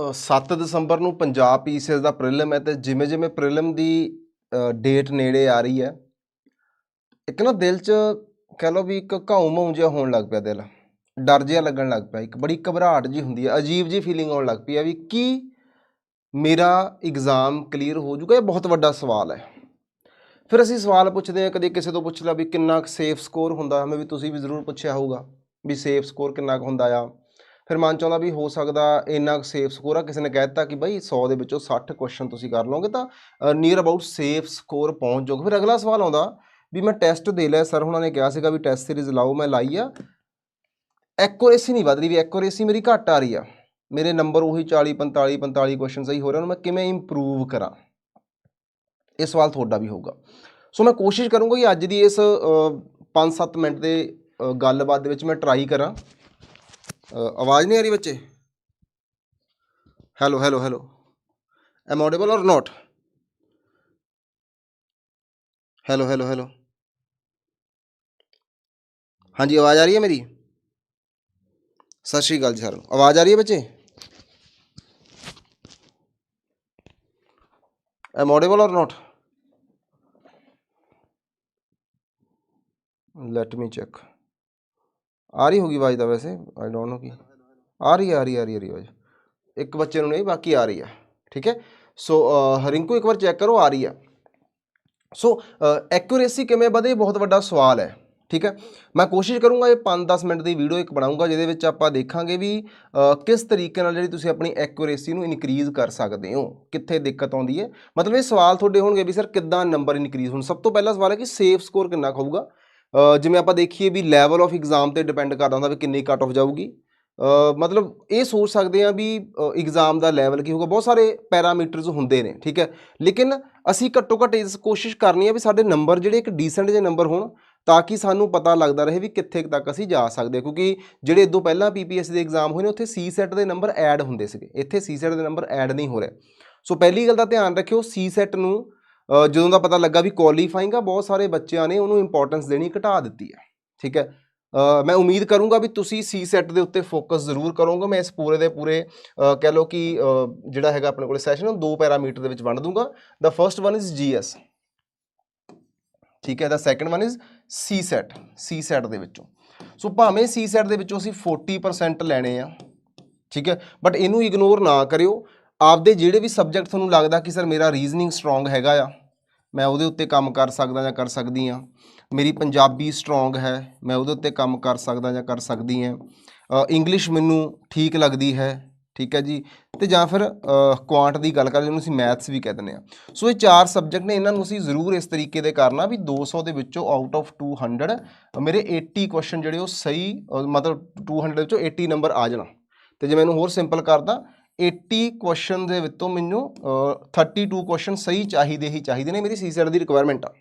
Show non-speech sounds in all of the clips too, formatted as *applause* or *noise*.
ਅ, 7 ਦਸੰਬਰ ਨੂੰ ਪੰਜਾਬ ਪੀਸੀਐਸ ਦਾ ਪ੍ਰੀਲਿਮ ਹੈ ਤੇ ਜਿਵੇਂ ਜਿਵੇਂ ਪ੍ਰੀਲਿਮ ਦੀ ਡੇਟ ਨੇੜੇ ਆ ਰਹੀ ਹੈ ਇੱਕ ਨਾ ਦਿਲ 'ਚ ਕਹਿ ਲਓ ਵੀ ਇੱਕ ਘਾਉ ਮਾਉ ਜਿਹਾ ਹੋਣ ਲੱਗ ਪਿਆ ਦਿਲ। ਡਰ ਜਿਹਾ ਲੱਗਣ ਲੱਗ ਪਿਆ ਇੱਕ ਬੜੀ ਘਬਰਾਹਟ ਜੀ ਹੁੰਦੀ ਹੈ ਅਜੀਬ ਜੀ ਫੀਲਿੰਗ ਆਉਣ ਲੱਗ ਪਈ ਹੈ ਵੀ ਕੀ ਮੇਰਾ ਐਗਜ਼ਾਮ ਕਲੀਅਰ ਹੋ ਜਾਊਗਾ ਇਹ ਬਹੁਤ ਵੱਡਾ ਸਵਾਲ ਹੈ। ਫਿਰ ਅਸੀਂ ਸਵਾਲ ਪੁੱਛਦੇ ਹਾਂ ਕਦੇ ਕਿਸੇ ਤੋਂ ਪੁੱਛ ਲਿਆ ਵੀ ਕਿੰਨਾ ਸੇਫ ਸਕੋਰ ਹੁੰਦਾ ਹਮੇ ਵੀ ਤੁਸੀਂ ਵੀ ਜ਼ਰੂਰ ਪੁੱਛਿਆ ਹੋਊਗਾ ਵੀ ਸੇਫ ਸਕੋਰ ਕਿੰਨਾ ਕੁ ਹੁੰਦਾ ਆ। ਫਿਰ ਮਨ ਚਾਹੁੰਦਾ ਵੀ ਹੋ ਸਕਦਾ ਇੰਨਾ ਕੁ ਸੇਫ ਸਕੋਰ ਆ। ਕਿਸੇ ਨੇ ਕਹਿ ਦਿੱਤਾ ਕਿ ਬਈ 100 ਦੇ ਵਿੱਚੋਂ 60 ਕੁਐਸਚਨ ਤੁਸੀਂ ਕਰ ਲਓਗੇ ਤਾਂ ਨੀਅਰ ਅਬਾਊਟ ਸੇਫ ਸਕੋਰ ਪਹੁੰਚ ਜਾਓਗੇ। ਫਿਰ ਅਗਲਾ ਸਵਾਲ ਆਉਂਦਾ ਵੀ ਮੈਂ ਟੈਸਟ ਦੇ ਲਿਆ ਸਰ ਉਹਨਾਂ ਨੇ ਕਿਹਾ ਸੀਗਾ ਵੀ ਟੈਸਟ ਸੀਰੀਜ਼ ਲਾਓ, ਮੈਂ ਲਾਈ ਆ। ਐਕੂਰੇਸੀ ਨਹੀਂ ਵਧ ਰਹੀ ਵੀ ਐਕੂਰੇਸੀ ਮੇਰੀ ਘੱਟ ਆ ਰਹੀ ਆ। ਮੇਰੇ ਨੰਬਰ ਉਹੀ 40 45 45 ਕੁਐਸਚਨ ਸਹੀ ਹੋ ਰਹੇ ਉਹਨੂੰ ਮੈਂ ਕਿਵੇਂ ਇੰਪਰੂਵ ਕਰਾਂ? ਇਹ ਸਵਾਲ ਤੁਹਾਡਾ ਵੀ ਹੋਊਗਾ। ਸੋ ਮੈਂ ਕੋਸ਼ਿਸ਼ ਕਰੂੰਗਾ ਕਿ ਅੱਜ ਦੀ ਇਸ 5-7 ਮਿੰਟ ਦੇ ਗੱਲਬਾਤ ਦੇ ਵਿੱਚ ਮੈਂ ਟਰਾਈ ਕਰਾਂ। आवाज़ नहीं आ रही बच्चे? Hello hello hello am audible or not hello hello hello हाँ जी, आवाज़ आ रही है मेरी? सत श्रीकाल जी सर। आवाज़ आ रही है बच्चे? Am audible or not let me check ਆ ਰਹੀ ਹੋਗੀ ਆਵਾਜ਼ ਤਾਂ ਵੈਸੇ ਆਈ ਡੋਨਟ ਨੋ ਕੀ। ਆ ਰਹੀ ਹੈ ਆ ਰਹੀ ਹੈ, ਆ ਰਹੀ ਹੈ, ਆ ਰਹੀ ਆਵਾਜ਼। ਇੱਕ ਬੱਚੇ ਨੂੰ ਨਹੀਂ ਬਾਕੀ ਆ ਰਹੀ ਆ ਠੀਕ ਹੈ? ਸੋ ਹਰਿੰਕੂ ਇੱਕ ਵਾਰ ਚੈੱਕ ਕਰੋ ਆ ਰਹੀ ਆ ਸੋ ਐਕੂਰੇਸੀ ਕਿਵੇਂ ਵਧੇ? ਇਹ ਬਹੁਤ ਵੱਡਾ ਸਵਾਲ ਹੈ ਠੀਕ ਹੈ? ਮੈਂ ਕੋਸ਼ਿਸ਼ ਕਰੂੰਗਾ ਇਹ 5-10 ਮਿੰਟ ਦੀ ਵੀਡੀਓ ਇੱਕ ਬਣਾਉਂਗਾ ਜਿਹਦੇ ਵਿੱਚ ਆਪਾਂ ਦੇਖਾਂਗੇ ਵੀ ਅ, ਕਿਸ ਤਰੀਕੇ ਨਾਲ ਜਿਹੜੀ ਤੁਸੀਂ ਆਪਣੀ ਐਕੂਰੇਸੀ ਨੂੰ ਇਨਕਰੀਜ਼ ਕਰ ਸਕਦੇ ਹੋ ਕਿੱਥੇ ਦਿੱਕਤ ਆਉਂਦੀ ਹੈ। ਮਤਲਬ ਇਹ ਸਵਾਲ ਤੁਹਾਡੇ ਹੋਣਗੇ ਵੀ ਸਰ ਕਿੱਦਾਂ ਨੰਬਰ ਇਨਕਰੀਜ਼ ਹੋਣ? ਸਭ ਤੋਂ ਪਹਿਲਾ ਸਵਾਲ ਹੈ ਕਿ ਸੇਫ ਸਕੋਰ ਕਿੰਨਾ ਕੁ ਜਿਵੇਂ ਆਪਾਂ ਦੇਖੀਏ ਵੀ ਲੈਵਲ ਆਫ ਐਗਜ਼ਾਮ ਤੇ ਡਿਪੈਂਡ ਕਰਦਾ ਹੁੰਦਾ ਵੀ ਕਿੰਨੀ ਕੱਟ ਆਫ ਜਾਊਗੀ। ਮਤਲਬ ਇਹ ਸੋਚ ਸਕਦੇ ਆ ਵੀ ਐਗਜ਼ਾਮ ਦਾ ਲੈਵਲ ਕੀ ਹੋਊਗਾ। ਬਹੁਤ ਸਾਰੇ ਪੈਰਾਮੀਟਰਸ ਹੁੰਦੇ ਨੇ, ਠੀਕ ਹੈ। ਲੇਕਿਨ ਅਸੀਂ ਘੱਟੋ ਘੱਟ ਇਸ ਕੋਸ਼ਿਸ਼ ਕਰਨੀ ਹੈ ਵੀ ਸਾਡੇ ਨੰਬਰ ਜਿਹੜੇ ਇੱਕ ਡੀਸੈਂਟ ਜਿਹੇ ਨੰਬਰ ਹੋਣ, ਤਾਂ ਕਿ ਸਾਨੂੰ ਪਤਾ ਲੱਗਦਾ ਰਹੇ ਵੀ ਕਿੱਥੇ ਤੱਕ ਅਸੀਂ ਜਾ ਸਕਦੇ ਕਿਉਂਕਿ ਜਿਹੜੇ ਇਦੋਂ ਪਹਿਲਾਂ ਪੀਪੀਐਸਸੀ ਦੇ ਐਗਜ਼ਾਮ ਹੋਏ ਨੇ, ਉੱਥੇ ਸੀ ਸੈਟ ਦੇ ਨੰਬਰ ਐਡ ਹੁੰਦੇ ਸੀਗੇ। ਇੱਥੇ ਸੀ ਸੈਟ ਦੇ ਨੰਬਰ ਐਡ ਨਹੀਂ ਹੋ ਰਿਹਾ। ਸੋ ਪਹਿਲੀ ਗੱਲ ਦਾ ਧਿਆਨ ਰੱਖਿਓ ਸੀ ਸੈਟ ਨੂੰ ਜਦੋਂ ਦਾ ਪਤਾ ਲੱਗਾ ਵੀ ਕੁਆਲੀਫਾਈਂਗ ਆ, ਬਹੁਤ ਸਾਰੇ ਬੱਚਿਆਂ ਨੇ ਉਹਨੂੰ ਇੰਪੋਰਟੈਂਸ ਦੇਣੀ ਘਟਾ ਦਿੱਤੀ ਹੈ, ਠੀਕ ਹੈ? ਮੈਂ ਉਮੀਦ ਕਰੂੰਗਾ ਵੀ ਤੁਸੀਂ ਸੀ ਸੈਟ ਦੇ ਉੱਤੇ ਫੋਕਸ ਜ਼ਰੂਰ ਕਰੋਗੇ, ਮੈਂ ਇਸ ਪੂਰੇ ਦੇ ਪੂਰੇ ਕਹਿ ਲਓ ਕਿ ਜਿਹੜਾ ਹੈਗਾ ਆਪਣੇ ਕੋਲ ਸੈਸ਼ਨ ਉਹ ਦੋ ਪੈਰਾਮੀਟਰ ਦੇ ਵਿੱਚ ਵੰਡ ਦੂੰਗਾ। ਦਾ ਫਰਸਟ ਵਨ ਇਜ਼ ਜੀਐਸ ਠੀਕ ਹੈ? ਦਾ second one is CSAT CSAT ਦੇ ਵਿੱਚੋਂ। ਸੋ ਭਾਵੇਂ ਸੀ ਸੈਟ ਦੇ ਵਿੱਚੋਂ ਅਸੀਂ 40% ਲੈਣੇ ਆ, ਠੀਕ ਹੈ? ਬਟ ਇਹਨੂੰ ਇਗਨੋਰ ਨਾ ਕਰਿਓ। ਆਪਦੇ ਜਿਹੜੇ ਵੀ ਸਬਜੈਕਟ ਤੁਹਾਨੂੰ ਲੱਗਦਾ ਕਿ ਸਰ ਮੇਰਾ ਰੀਜ਼ਨਿੰਗ ਸਟਰੋਂਗ ਹੈਗਾ ਆ ਮੈਂ ਉਹਦੇ ਉੱਤੇ ਕੰਮ ਕਰ ਸਕਦਾ ਜਾਂ ਕਰ ਸਕਦੀ ਹਾਂ। ਮੇਰੀ ਪੰਜਾਬੀ ਸਟਰੋਂਗ ਹੈ, ਮੈਂ ਉਹਦੇ ਉੱਤੇ ਕੰਮ ਕਰ ਸਕਦਾ ਜਾਂ ਕਰ ਸਕਦੀ ਹਾਂ। ਇੰਗਲਿਸ਼ ਮੈਨੂੰ ਠੀਕ ਲੱਗਦੀ ਹੈ, ਠੀਕ ਹੈ ਜੀ। ਤੇ ਜਾਂ ਫਿਰ ਕੁਆਂਟ ਦੀ ਗੱਲ ਕਰ ਜਿਹਨੂੰ ਅਸੀਂ ਮੈਥਸ ਵੀ ਕਹਿ ਦਿੰਦੇ ਆ ਸੋ ਇਹ ਚਾਰ ਸਬਜੈਕਟ ਨੇ, ਇਹਨਾਂ ਨੂੰ ਅਸੀਂ ਜ਼ਰੂਰ ਇਸ ਤਰੀਕੇ ਦੇ ਕਰਨਾ ਵੀ 200 ਦੇ ਵਿੱਚੋਂ ਆਊਟ ਆਫ 200 ਮੇਰੇ 80 ਕੁਐਸਚਨ ਜਿਹੜੇ ਉਹ ਸਹੀ ਮਤਲਬ 200 ਦੇ ਵਿੱਚੋਂ 80 ਨੰਬਰ ਆ ਜਾਣਾ। ਤੇ ਜੇ ਮੈਨੂੰ ਹੋਰ ਸਿੰਪਲ ਕਰਦਾ 80 ਕੁਐਸਚਨ ਦੇ ਵਿੱਚੋਂ ਮੈਨੂੰ ਅ, 32 ਕੁਐਸਚਨ ਸਹੀ ਚਾਹੀਦੇ ਹੀ ਚਾਹੀਦੇ ਨੇ ਮੇਰੀ ਸੀਸੈਟ ਦੀ ਰਿਕੁਆਇਰਮੈਂਟ ਆ।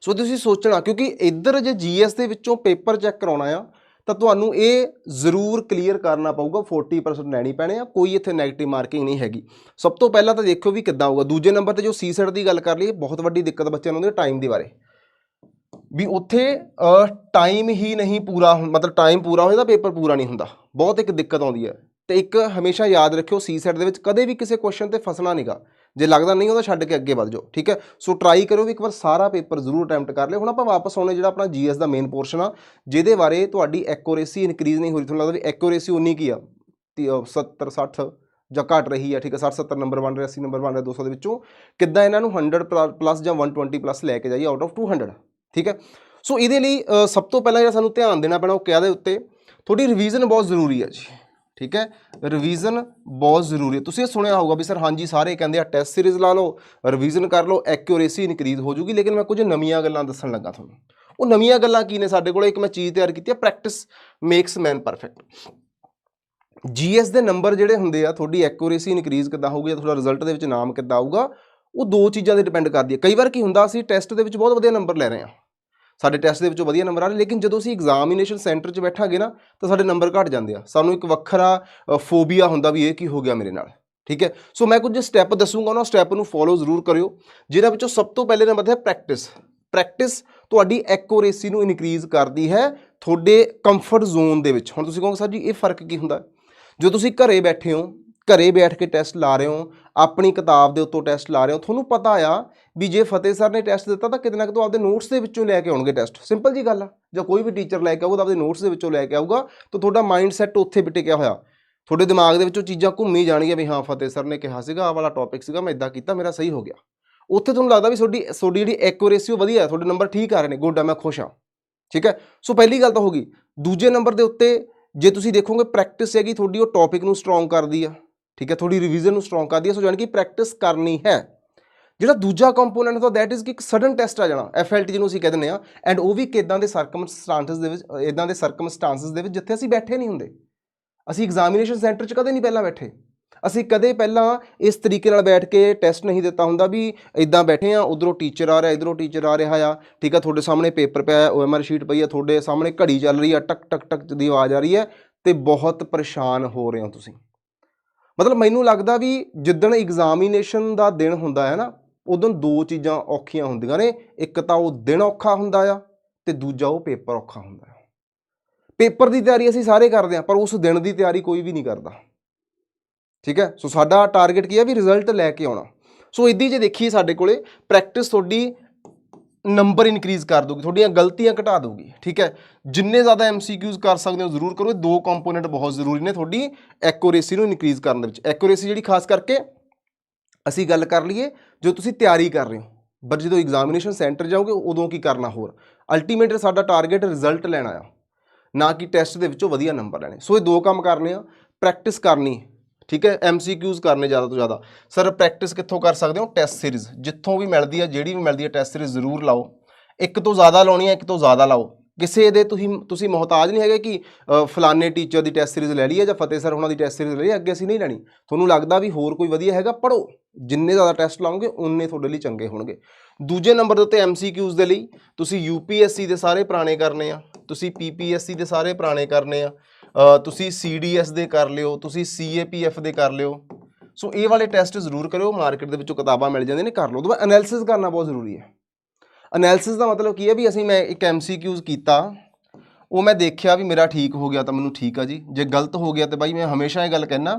ਸੋ ਤੁਸੀਂ ਸੋਚਣਾ ਕਿਉਂਕਿ ਇੱਧਰ ਜੇ ਜੀਐਸ ਦੇ ਵਿੱਚੋਂ ਪੇਪਰ ਚੈੱਕ ਕਰਾਉਣਾ ਆ ਤਾਂ ਤੁਹਾਨੂੰ ਇਹ ਜ਼ਰੂਰ ਕਲੀਅਰ ਕਰਨਾ ਪਊਗਾ 40% ਲੈਣੀ ਪੈਣੇ ਆ ਕੋਈ ਇੱਥੇ 네ਗੇਟਿਵ ਮਾਰਕਿੰਗ ਨਹੀਂ ਹੈਗੀ। ਸਭ ਤੋਂ ਪਹਿਲਾਂ ਤਾਂ ਦੇਖੋ ਵੀ ਕਿੱਦਾਂ ਹੋਊਗਾ। ਦੂਜੇ ਨੰਬਰ ਤੇ ਜੋ ਸੀਸੈਟ ਦੀ ਗੱਲ ਕਰ ਲਈਏ ਬਹੁਤ ਵੱਡੀ ਦਿੱਕਤ ਬੱਚਿਆਂ ਨੂੰ ਹੁੰਦੀ ਹੈ ਟਾਈਮ ਦੇ ਬਾਰੇ। ਵੀ ਉੱਥੇ ਟਾਈਮ ਹੀ ਨਹੀਂ ਪੂਰਾ ਮਤਲਬ ਟਾਈਮ ਪੂਰਾ ਹੋ ਜਾਂਦਾ ਪੇਪਰ ਪੂਰਾ ਨਹੀਂ ਹੁੰਦਾ। ਬਹੁਤ ਇੱਕ ਦਿੱਕਤ ਆਉਂਦੀ ਹੈ। ਤੇ ਇੱਕ ਹਮੇਸ਼ਾ ਯਾਦ ਰੱਖਿਓ ਸੀ ਸੀਸੈਟ ਦੇ ਵਿੱਚ ਕਦੇ ਵੀ ਕਿਸੇ ਕੁਐਸਚਨ ਤੇ ਫਸਣਾ ਨਹੀਂਗਾ ਜੇ ਲੱਗਦਾ ਨਹੀਂ ਉਹਦਾ ਛੱਡ ਕੇ ਅੱਗੇ ਵਧ ਜਾਓ, ਠੀਕ ਹੈ? ਸੋ ਟਰਾਈ ਕਰੋ ਵੀ ਇੱਕ ਵਾਰ ਸਾਰਾ ਪੇਪਰ ਜ਼ਰੂਰ ਅਟੈਂਪਟ ਕਰ ਲਿਓ। ਹੁਣ ਆਪਾਂ ਵਾਪਸ ਆਉਣੇ ਜਿਹੜਾ ਆਪਣਾ ਜੀਐਸ ਦਾ ਮੇਨ ਪੋਰਸ਼ਨ ਆ, ਜਿਹਦੇ ਬਾਰੇ ਤੁਹਾਡੀ ਐਕੂਰੇਸੀ ਇਨਕਰੀਜ਼ ਨਹੀਂ ਹੋ ਰਹੀ। ਤੁਹਾਨੂੰ ਲੱਗਦਾ ਵੀ ਐਕੂਰੇਸੀ ਉਨੀ ਕੀ ਆ 70 60 ਜਾਂ ਘਟ ਰਹੀ ਆ, ਠੀਕ ਹੈ? 60 70 ਨੰਬਰ ਬਣ ਰਿਹਾ 80 ਨੰਬਰ ਬਣ ਰਿਹਾ 200 ਦੇ ਵਿੱਚੋਂ ਕਿੱਦਾਂ ਇਹਨਾਂ ਨੂੰ 100 ਪਲੱਸ ਜਾਂ 120 ਪਲੱਸ ਲੈ ਕੇ ਜਾਈਏ ਆਊਟ ਆਫ 200 ਠੀਕ ਹੈ? ਸੋ ਇਹਦੇ ਲਈ ਸਭ ਤੋਂ ਪਹਿਲਾਂ ਜਿਹੜਾ ਸਾਨੂੰ ਧਿਆਨ ਦੇਣਾ ਪੈਣਾ ਉਹ ਕਿਆ ਦੇ ਉੱਤੇ? ਤੁਹਾਡੀ ਰਿਵੀਜ਼ਨ ਬਹੁਤ ਜ਼ਰੂਰੀ ਹੈ ਜੀ। ਠੀਕ ਹੈ? ਰਿਵੀਜ਼ਨ ਬਹੁਤ ਜ਼ਰੂਰੀ ਹੈ। ਤੁਸੀਂ ਇਹ ਸੁਣਿਆ ਹੋਊਗਾ ਵੀ ਸਰ ਹਾਂਜੀ, ਸਾਰੇ ਕਹਿੰਦੇ ਆ ਟੈਸਟ ਸੀਰੀਜ਼ ਲਾ ਲਓ ਰਿਵੀਜ਼ਨ ਕਰ ਲਓ ਐਕਿਊਰੇਸੀ ਇਨਕਰੀਜ਼ ਹੋ ਜੂਗੀ, ਲੇਕਿਨ ਮੈਂ ਕੁਝ ਨਵੀਆਂ ਗੱਲਾਂ ਦੱਸਣ ਲੱਗਾ ਤੁਹਾਨੂੰ। ਉਹ ਨਵੀਆਂ ਗੱਲਾਂ ਕੀ ਨੇ ਸਾਡੇ ਕੋਲ? ਇੱਕ ਮੈਂ ਚੀਜ਼ ਤਿਆਰ ਕੀਤੀ ਹੈ practice makes man perfect GS ਦੇ ਨੰਬਰ ਜਿਹੜੇ ਹੁੰਦੇ ਆ, ਤੁਹਾਡੀ ਐਕਿਊਰੇਸੀ ਇਨਕਰੀਜ਼ ਕਿੱਦਾਂ ਹੋਊਗੀ ਜਾਂ ਤੁਹਾਡਾ ਰਿਜ਼ਲਟ ਦੇ ਵਿੱਚ ਨਾਮ ਕਿੱਦਾਂ ਆਊਗਾ, ਉਹ ਦੋ ਚੀਜ਼ਾਂ ਤੇ ਡਿਪੈਂਡ ਕਰਦੀ ਹੈ। ਕਈ ਵਾਰ ਕੀ ਹੁੰਦਾ, ਅਸੀਂ ਟੈਸਟ ਦੇ ਵਿੱਚ ਬਹੁਤ ਵਧੀਆ ਨੰਬਰ ਲੈ ਰਹੇ ਹਾਂ। ਸਾਡੇ ਟੈਸਟ ਦੇ ਵਿੱਚੋਂ ਵਧੀਆ ਨੰਬਰ ਆ ਰਹੇ, ਲੇਕਿਨ ਜਦੋਂ ਅਸੀਂ ਐਗਜ਼ਾਮੀਨੇਸ਼ਨ ਸੈਂਟਰ 'ਚ ਬੈਠਾਂਗੇ ਨਾ, ਤਾਂ ਸਾਡੇ ਨੰਬਰ ਘਟ ਜਾਂਦੇ ਆ। ਸਾਨੂੰ ਇੱਕ ਵੱਖਰਾ ਫੋਬੀਆ ਹੁੰਦਾ ਵੀ ਇਹ ਕੀ ਹੋ ਗਿਆ ਮੇਰੇ ਨਾਲ, ਠੀਕ ਹੈ? ਸੋ ਮੈਂ ਕੁਝ ਸਟੈਪ ਦੱਸੂਗਾ, ਉਹਨਾਂ ਸਟੈਪ ਨੂੰ ਫੋਲੋ ਜ਼ਰੂਰ ਕਰਿਓ ਜਿਹਦੇ ਵਿੱਚੋਂ ਸਭ ਤੋਂ ਪਹਿਲੇ ਨੰਬਰ ਹੈ ਪ੍ਰੈਕਟਿਸ ਪ੍ਰੈਕਟਿਸ ਤੁਹਾਡੀ ਐਕੂਰੇਸੀ ਨੂੰ ਇਨਕਰੀਜ਼ ਕਰਦੀ ਹੈ ਤੁਹਾਡੇ ਕੰਫਰਟ ਜ਼ੋਨ ਦੇ ਵਿੱਚ। ਹੁਣ ਤੁਸੀਂ ਕਹੋਗੇ, ਸਰ ਜੀ, ਇਹ ਫ਼ਰਕ ਕੀ ਹੁੰਦਾ? ਜੋ ਤੁਸੀਂ ਘਰੇ ਬੈਠੇ ਹੋ ਘਰੇ ਬੈਠ ਕੇ ਟੈਸਟ ਲਾ ਰਹੇ ਹੋ, ਆਪਣੀ ਕਿਤਾਬ ਦੇ ਉੱਤੋਂ ਟੈਸਟ ਲਾ ਰਹੇ ਹੋ, ਤੁਹਾਨੂੰ ਪਤਾ ਆ ਵੀ ਜੇ ਫਤਿਹ ਸਰ ਨੇ ਟੈਸਟ ਦਿੱਤਾ ਤਾਂ ਕਿਤੇ ਨਾ ਕਿਤੇ ਆਪਦੇ ਨੋਟਸ ਦੇ ਵਿੱਚੋਂ ਲੈ ਕੇ ਆਉਣਗੇ ਟੈਸਟ ਸਿੰਪਲ ਜੀ ਗੱਲ ਆ, ਜਾਂ ਕੋਈ ਵੀ ਟੀਚਰ ਲੈ ਕੇ ਆਊਗਾ ਤਾਂ ਆਪਦੇ ਨੋਟਸ ਦੇ ਵਿੱਚੋਂ ਲੈ ਕੇ ਆਊਗਾ ਤਾਂ ਤੁਹਾਡਾ ਮਾਈਂਡ ਸੈਟ ਉੱਥੇ ਵੀ ਹੋਇਆ। ਤੁਹਾਡੇ ਦਿਮਾਗ ਦੇ ਵਿੱਚੋਂ ਚੀਜ਼ਾਂ ਘੁੰਮੀ ਜਾਣਗੀਆਂ ਵੀ ਹਾਂ, ਫਤਿਹ ਸਰ ਨੇ ਕਿਹਾ ਸੀਗਾ, ਆਹ ਵਾਲਾ ਟੌਪਿਕ ਸੀਗਾ, ਮੈਂ ਇਦਾਂ ਕੀਤਾ, ਮੇਰਾ ਸਹੀ ਹੋ ਗਿਆ। ਉੱਥੇ ਤੁਹਾਨੂੰ ਲੱਗਦਾ ਵੀ ਤੁਹਾਡੀ ਤੁਹਾਡੀ ਜਿਹੜੀ ਐਕੂਰੇਸੀ ਉਹ ਵਧੀਆ ਹੈ ਤੁਹਾਡੇ ਨੰਬਰ ਠੀਕ ਆ ਰਹੇ ਨੇ ਗੁੱਡ ਆ, ਮੈਂ ਖੁਸ਼ ਹਾਂ। ਠੀਕ ਹੈ? ਸੋ ਪਹਿਲੀ ਗੱਲ ਤਾਂ ਹੋ ਗਈ। ਦੂਜੇ ਨੰਬਰ ਦੇ ਉੱਤੇ ਜੇ ਤੁਸੀਂ ਦੇਖੋਗੇ ਪ੍ਰੈਕਟਿਸ ਹੈਗੀ, ਤੁਹਾਡੀ ਉਹ ਟੌਪਿਕ ਨੂੰ ਸਟਰੋਂਗ ਕਰਦੀ ਆ। ਠੀਕ ਹੈ ਤੁਹਾਡੀ ਰਿਵੀਜ਼ਨ ਨੂੰ ਸਟਰੋਂਗ ਕਰਦੀ ਹੈ, ਸੋ ਜਾਣੀ ਕਿ ਪ੍ਰੈਕਟਿਸ ਕਰਨੀ ਹੈ। ਜਿਹੜਾ ਦੂਜਾ ਕੰਪੋਨੈਂਟ ਹੁੰਦਾ ਦੈਟ ਇਜ਼ ਕਿ ਇੱਕ ਸਡਨ ਟੈਸਟ ਆ ਜਾਣਾ ਐਫਐਲਟੀ ਜਿਹਨੂੰ ਅਸੀਂ ਕਹਿ ਦਿੰਦੇ ਆ ਐਂਡ ਉਹ ਵੀ ਕਿਦਾਂ ਦੇ ਸਰਕਮਸਟੈਂਸਸ ਦੇ ਵਿੱਚ ਇਦਾਂ ਦੇ ਸਰਕਮਸਟੈਂਸਸ ਦੇ ਵਿੱਚ ਜਿੱਥੇ ਅਸੀਂ ਬੈਠੇ ਨਹੀਂ ਹੁੰਦੇ। ਅਸੀਂ ਐਗਜ਼ਾਮੀਨੇਸ਼ਨ ਸੈਂਟਰ 'ਚ ਕਦੇ ਨਹੀਂ ਪਹਿਲਾਂ ਬੈਠੇ। ਅਸੀਂ ਕਦੇ ਪਹਿਲਾਂ ਇਸ ਤਰੀਕੇ ਨਾਲ ਬੈਠ ਕੇ ਟੈਸਟ ਨਹੀਂ ਦਿੱਤਾ ਹੁੰਦਾ ਵੀ ਇਦਾਂ ਬੈਠੇ ਆ ਉਧਰੋਂ ਟੀਚਰ ਆ ਰਿਹਾ, ਇਧਰੋਂ ਟੀਚਰ ਆ ਰਿਹਾ ਆ, ਠੀਕ ਆ, ਤੁਹਾਡੇ ਸਾਹਮਣੇ ਪੇਪਰ ਪਿਆ ਹੈ ਓਐਮਆਰ ਸ਼ੀਟ ਪਈ ਆ ਤੁਹਾਡੇ ਸਾਹਮਣੇ ਘੜੀ ਚੱਲ ਰਹੀ ਆ ਟਕ ਟਕ ਟਕ ਦੀ ਆਵਾਜ਼ ਆ ਰਹੀ ਹੈ, ਤੇ ਬਹੁਤ ਪਰੇਸ਼ਾਨ ਹੋ ਰਹੇ ਹੋ ਤੁਸੀਂ। ਮਤਲਬ ਮੈਨੂੰ ਲੱਗਦਾ ਵੀ ਜਿੱਦਣ ਐਗਜ਼ਾਮੀਨੇਸ਼ਨ ਦਾ ਦਿਨ ਹੁੰਦਾ ਹੈ ਨਾ, ਉਦੋਂ ਦੋ ਚੀਜ਼ਾਂ ਔਖੀਆਂ ਹੁੰਦੀਆਂ ਨੇ। ਇੱਕ ਤਾਂ ਉਹ ਦਿਨ ਔਖਾ ਹੁੰਦਾ ਆ ਤੇ ਦੂਜਾ ਉਹ ਪੇਪਰ ਔਖਾ ਹੁੰਦਾ ਹੈ ਪੇਪਰ ਦੀ ਤਿਆਰੀ ਅਸੀਂ ਸਾਰੇ ਕਰਦੇ ਹਾਂ, ਪਰ ਉਸ ਦਿਨ ਦੀ ਤਿਆਰੀ ਕੋਈ ਵੀ ਨਹੀਂ ਕਰਦਾ। ਠੀਕ ਹੈ? ਸੋ ਸਾਡਾ ਟਾਰਗੇਟ ਕੀ ਹੈ ਵੀ ਰਿਜ਼ਲਟ ਲੈ ਕੇ ਆਉਣਾ। ਸੋ ਇਦਾਂ ਜੇ ਦੇਖੀਏ ਸਾਡੇ ਕੋਲੇ ਪ੍ਰੈਕਟਿਸ ਤੁਹਾਡੀ ਨੰਬਰ ਇਨਕਰੀਜ਼ ਕਰ ਦੂਗੀ, ਤੁਹਾਡੀਆਂ ਗਲਤੀਆਂ ਘਟਾ ਦੂਗੀ, ਠੀਕ ਹੈ? ਜਿੰਨੇ ਜ਼ਿਆਦਾ ਐਮਸੀਕਿਊਜ਼ ਕਰ ਸਕਦੇ ਹੋ, ਜ਼ਰੂਰ ਕਰੋ, ਇਹ ਦੋ ਕੰਪੋਨੈਂਟ ਬਹੁਤ ਜ਼ਰੂਰੀ ਨੇ ਤੁਹਾਡੀ ਐਕੂਰੇਸੀ ਨੂੰ ਇਨਕਰੀਜ਼ ਕਰਨ ਦੇ ਵਿੱਚ। ਐਕੂਰੇਸੀ ਜਿਹੜੀ ਖਾਸ ਕਰਕੇ, ਅਸੀਂ ਗੱਲ ਕਰ ਲਈਏ, ਜੋ ਤੁਸੀਂ ਤਿਆਰੀ ਕਰ ਰਹੇ ਹੋ, ਪਰ ਜਦੋਂ ਐਗਜ਼ਾਮੀਨੇਸ਼ਨ ਸੈਂਟਰ ਜਾਓਗੇ, ਉਦੋਂ ਕੀ ਕਰਨਾ ਹੋਰ? ਅਲਟੀਮੇਟ ਸਾਡਾ ਟਾਰਗੇਟ ਰਿਜ਼ਲਟ ਲੈਣਾ ਆ ਨਾ ਕਿ ਟੈਸਟ ਦੇ ਵਿੱਚੋਂ ਵਧੀਆ ਨੰਬਰ ਲੈਣੇ। ਸੋ ਇਹ ਦੋ ਕੰਮ ਕਰਨੇ ਆ ਪ੍ਰੈਕਟਿਸ ਕਰਨੀ ਠੀਕ ਹੈ ਐਮਸੀਕਿਊਜ਼ ਕਰਨੇ ਜ਼ਿਆਦਾ ਤੋਂ ਜ਼ਿਆਦਾ। ਸਰ ਪ੍ਰੈਕਟਿਸ ਕਿੱਥੋਂ ਕਰ ਸਕਦੇ ਹੋ? ਟੈਸਟ ਸੀਰੀਜ਼ ਜਿੱਥੋਂ ਵੀ ਮਿਲਦੀ ਹੈ, ਜਿਹੜੀ ਵੀ ਮਿਲਦੀ ਹੈ ਟੈਸਟ ਸੀਰੀਜ਼ ਜ਼ਰੂਰ ਲਾਓ। ਇੱਕ ਤੋਂ ਜ਼ਿਆਦਾ ਲਾਉਣੀ ਹੈ, ਇੱਕ ਤੋਂ ਜ਼ਿਆਦਾ ਲਾਓ। ਕਿਸੇ ਦੇ ਤੁਸੀਂ ਤੁਸੀਂ ਮੁਹਤਾਜ ਨਹੀਂ ਹੈਗੇ ਕਿ ਫਲਾਣੇ ਟੀਚਰ ਦੀ ਟੈਸਟ ਸੀਰੀਜ਼ ਲੈ ਲਈ ਹੈ ਜਾਂ ਫਤਿਹ ਸਰ ਉਹਨਾਂ ਦੀ ਟੈਸਟ ਸੀਰੀਜ਼ ਲੈ ਲਈ ਅੱਗੇ ਅਸੀਂ ਨਹੀਂ ਲੈਣੀ। ਤੁਹਾਨੂੰ ਲੱਗਦਾ ਵੀ ਹੋਰ ਕੋਈ ਵਧੀਆ ਹੈਗਾ? ਪੜੋ ਜਿੰਨੇ ਜ਼ਿਆਦਾ ਟੈਸਟ ਲਾਉਂਗੇ ਉਨੇ ਤੁਹਾਡੇ ਲਈ ਚੰਗੇ ਹੋਣਗੇ। ਦੂਜੇ ਨੰਬਰ ਦੇ ਉੱਤੇ ਐਮਸੀਕਿਊਜ਼ ਦੇ ਲਈ, ਤੁਸੀਂ ਯੂਪੀਐਸਸੀ ਦੇ ਸਾਰੇ ਪੁਰਾਣੇ ਕਰਨੇ ਆ। ਤੁਸੀਂ ਪੀਪੀਐਸਸੀ ਦੇ ਸਾਰੇ ਪੁਰਾਣੇ ਕਰਨੇ ਆ। ਤੁਸੀਂ ਸੀਡੀਐਸ ਦੇ ਕਰ ਲਿਓ, ਤੁਸੀਂ ਸੀਏਪੀਐਫ ਦੇ ਕਰ ਲਿਓ। ਸੋ ਇਹ ਵਾਲੇ ਟੈਸਟ ਜ਼ਰੂਰ ਕਰਿਓ, ਮਾਰਕੀਟ ਦੇ ਵਿੱਚੋਂ ਕਿਤਾਬਾਂ ਮਿਲ ਜਾਂਦੀਆਂ ਨੇ, ਕਰ ਲਓ। ਉਹਦੇ ਬਾਅਦ ਐਨਾਲਿਸਿਸ ਕਰਨਾ ਬਹੁਤ ਜ਼ਰੂਰੀ ਹੈ। ਐਨਾਲਿਸਿਸ ਦਾ ਮਤਲਬ ਕੀ ਹੈ ਵੀ ਅਸੀਂ, ਮੈਂ ਇੱਕ ਐਮਸੀਕਿਊਜ਼ ਕੀਤਾ, ਉਹ ਮੈਂ ਦੇਖਿਆ ਵੀ ਮੇਰਾ ਠੀਕ ਹੋ ਗਿਆ ਤਾਂ ਮੈਨੂੰ ਠੀਕ ਆ ਜੀ। ਜੇ ਗਲਤ ਹੋ ਗਿਆ ਤਾਂ ਬਾਈ ਮੈਂ ਹਮੇਸ਼ਾ ਇਹ ਗੱਲ ਕਹਿਣਾ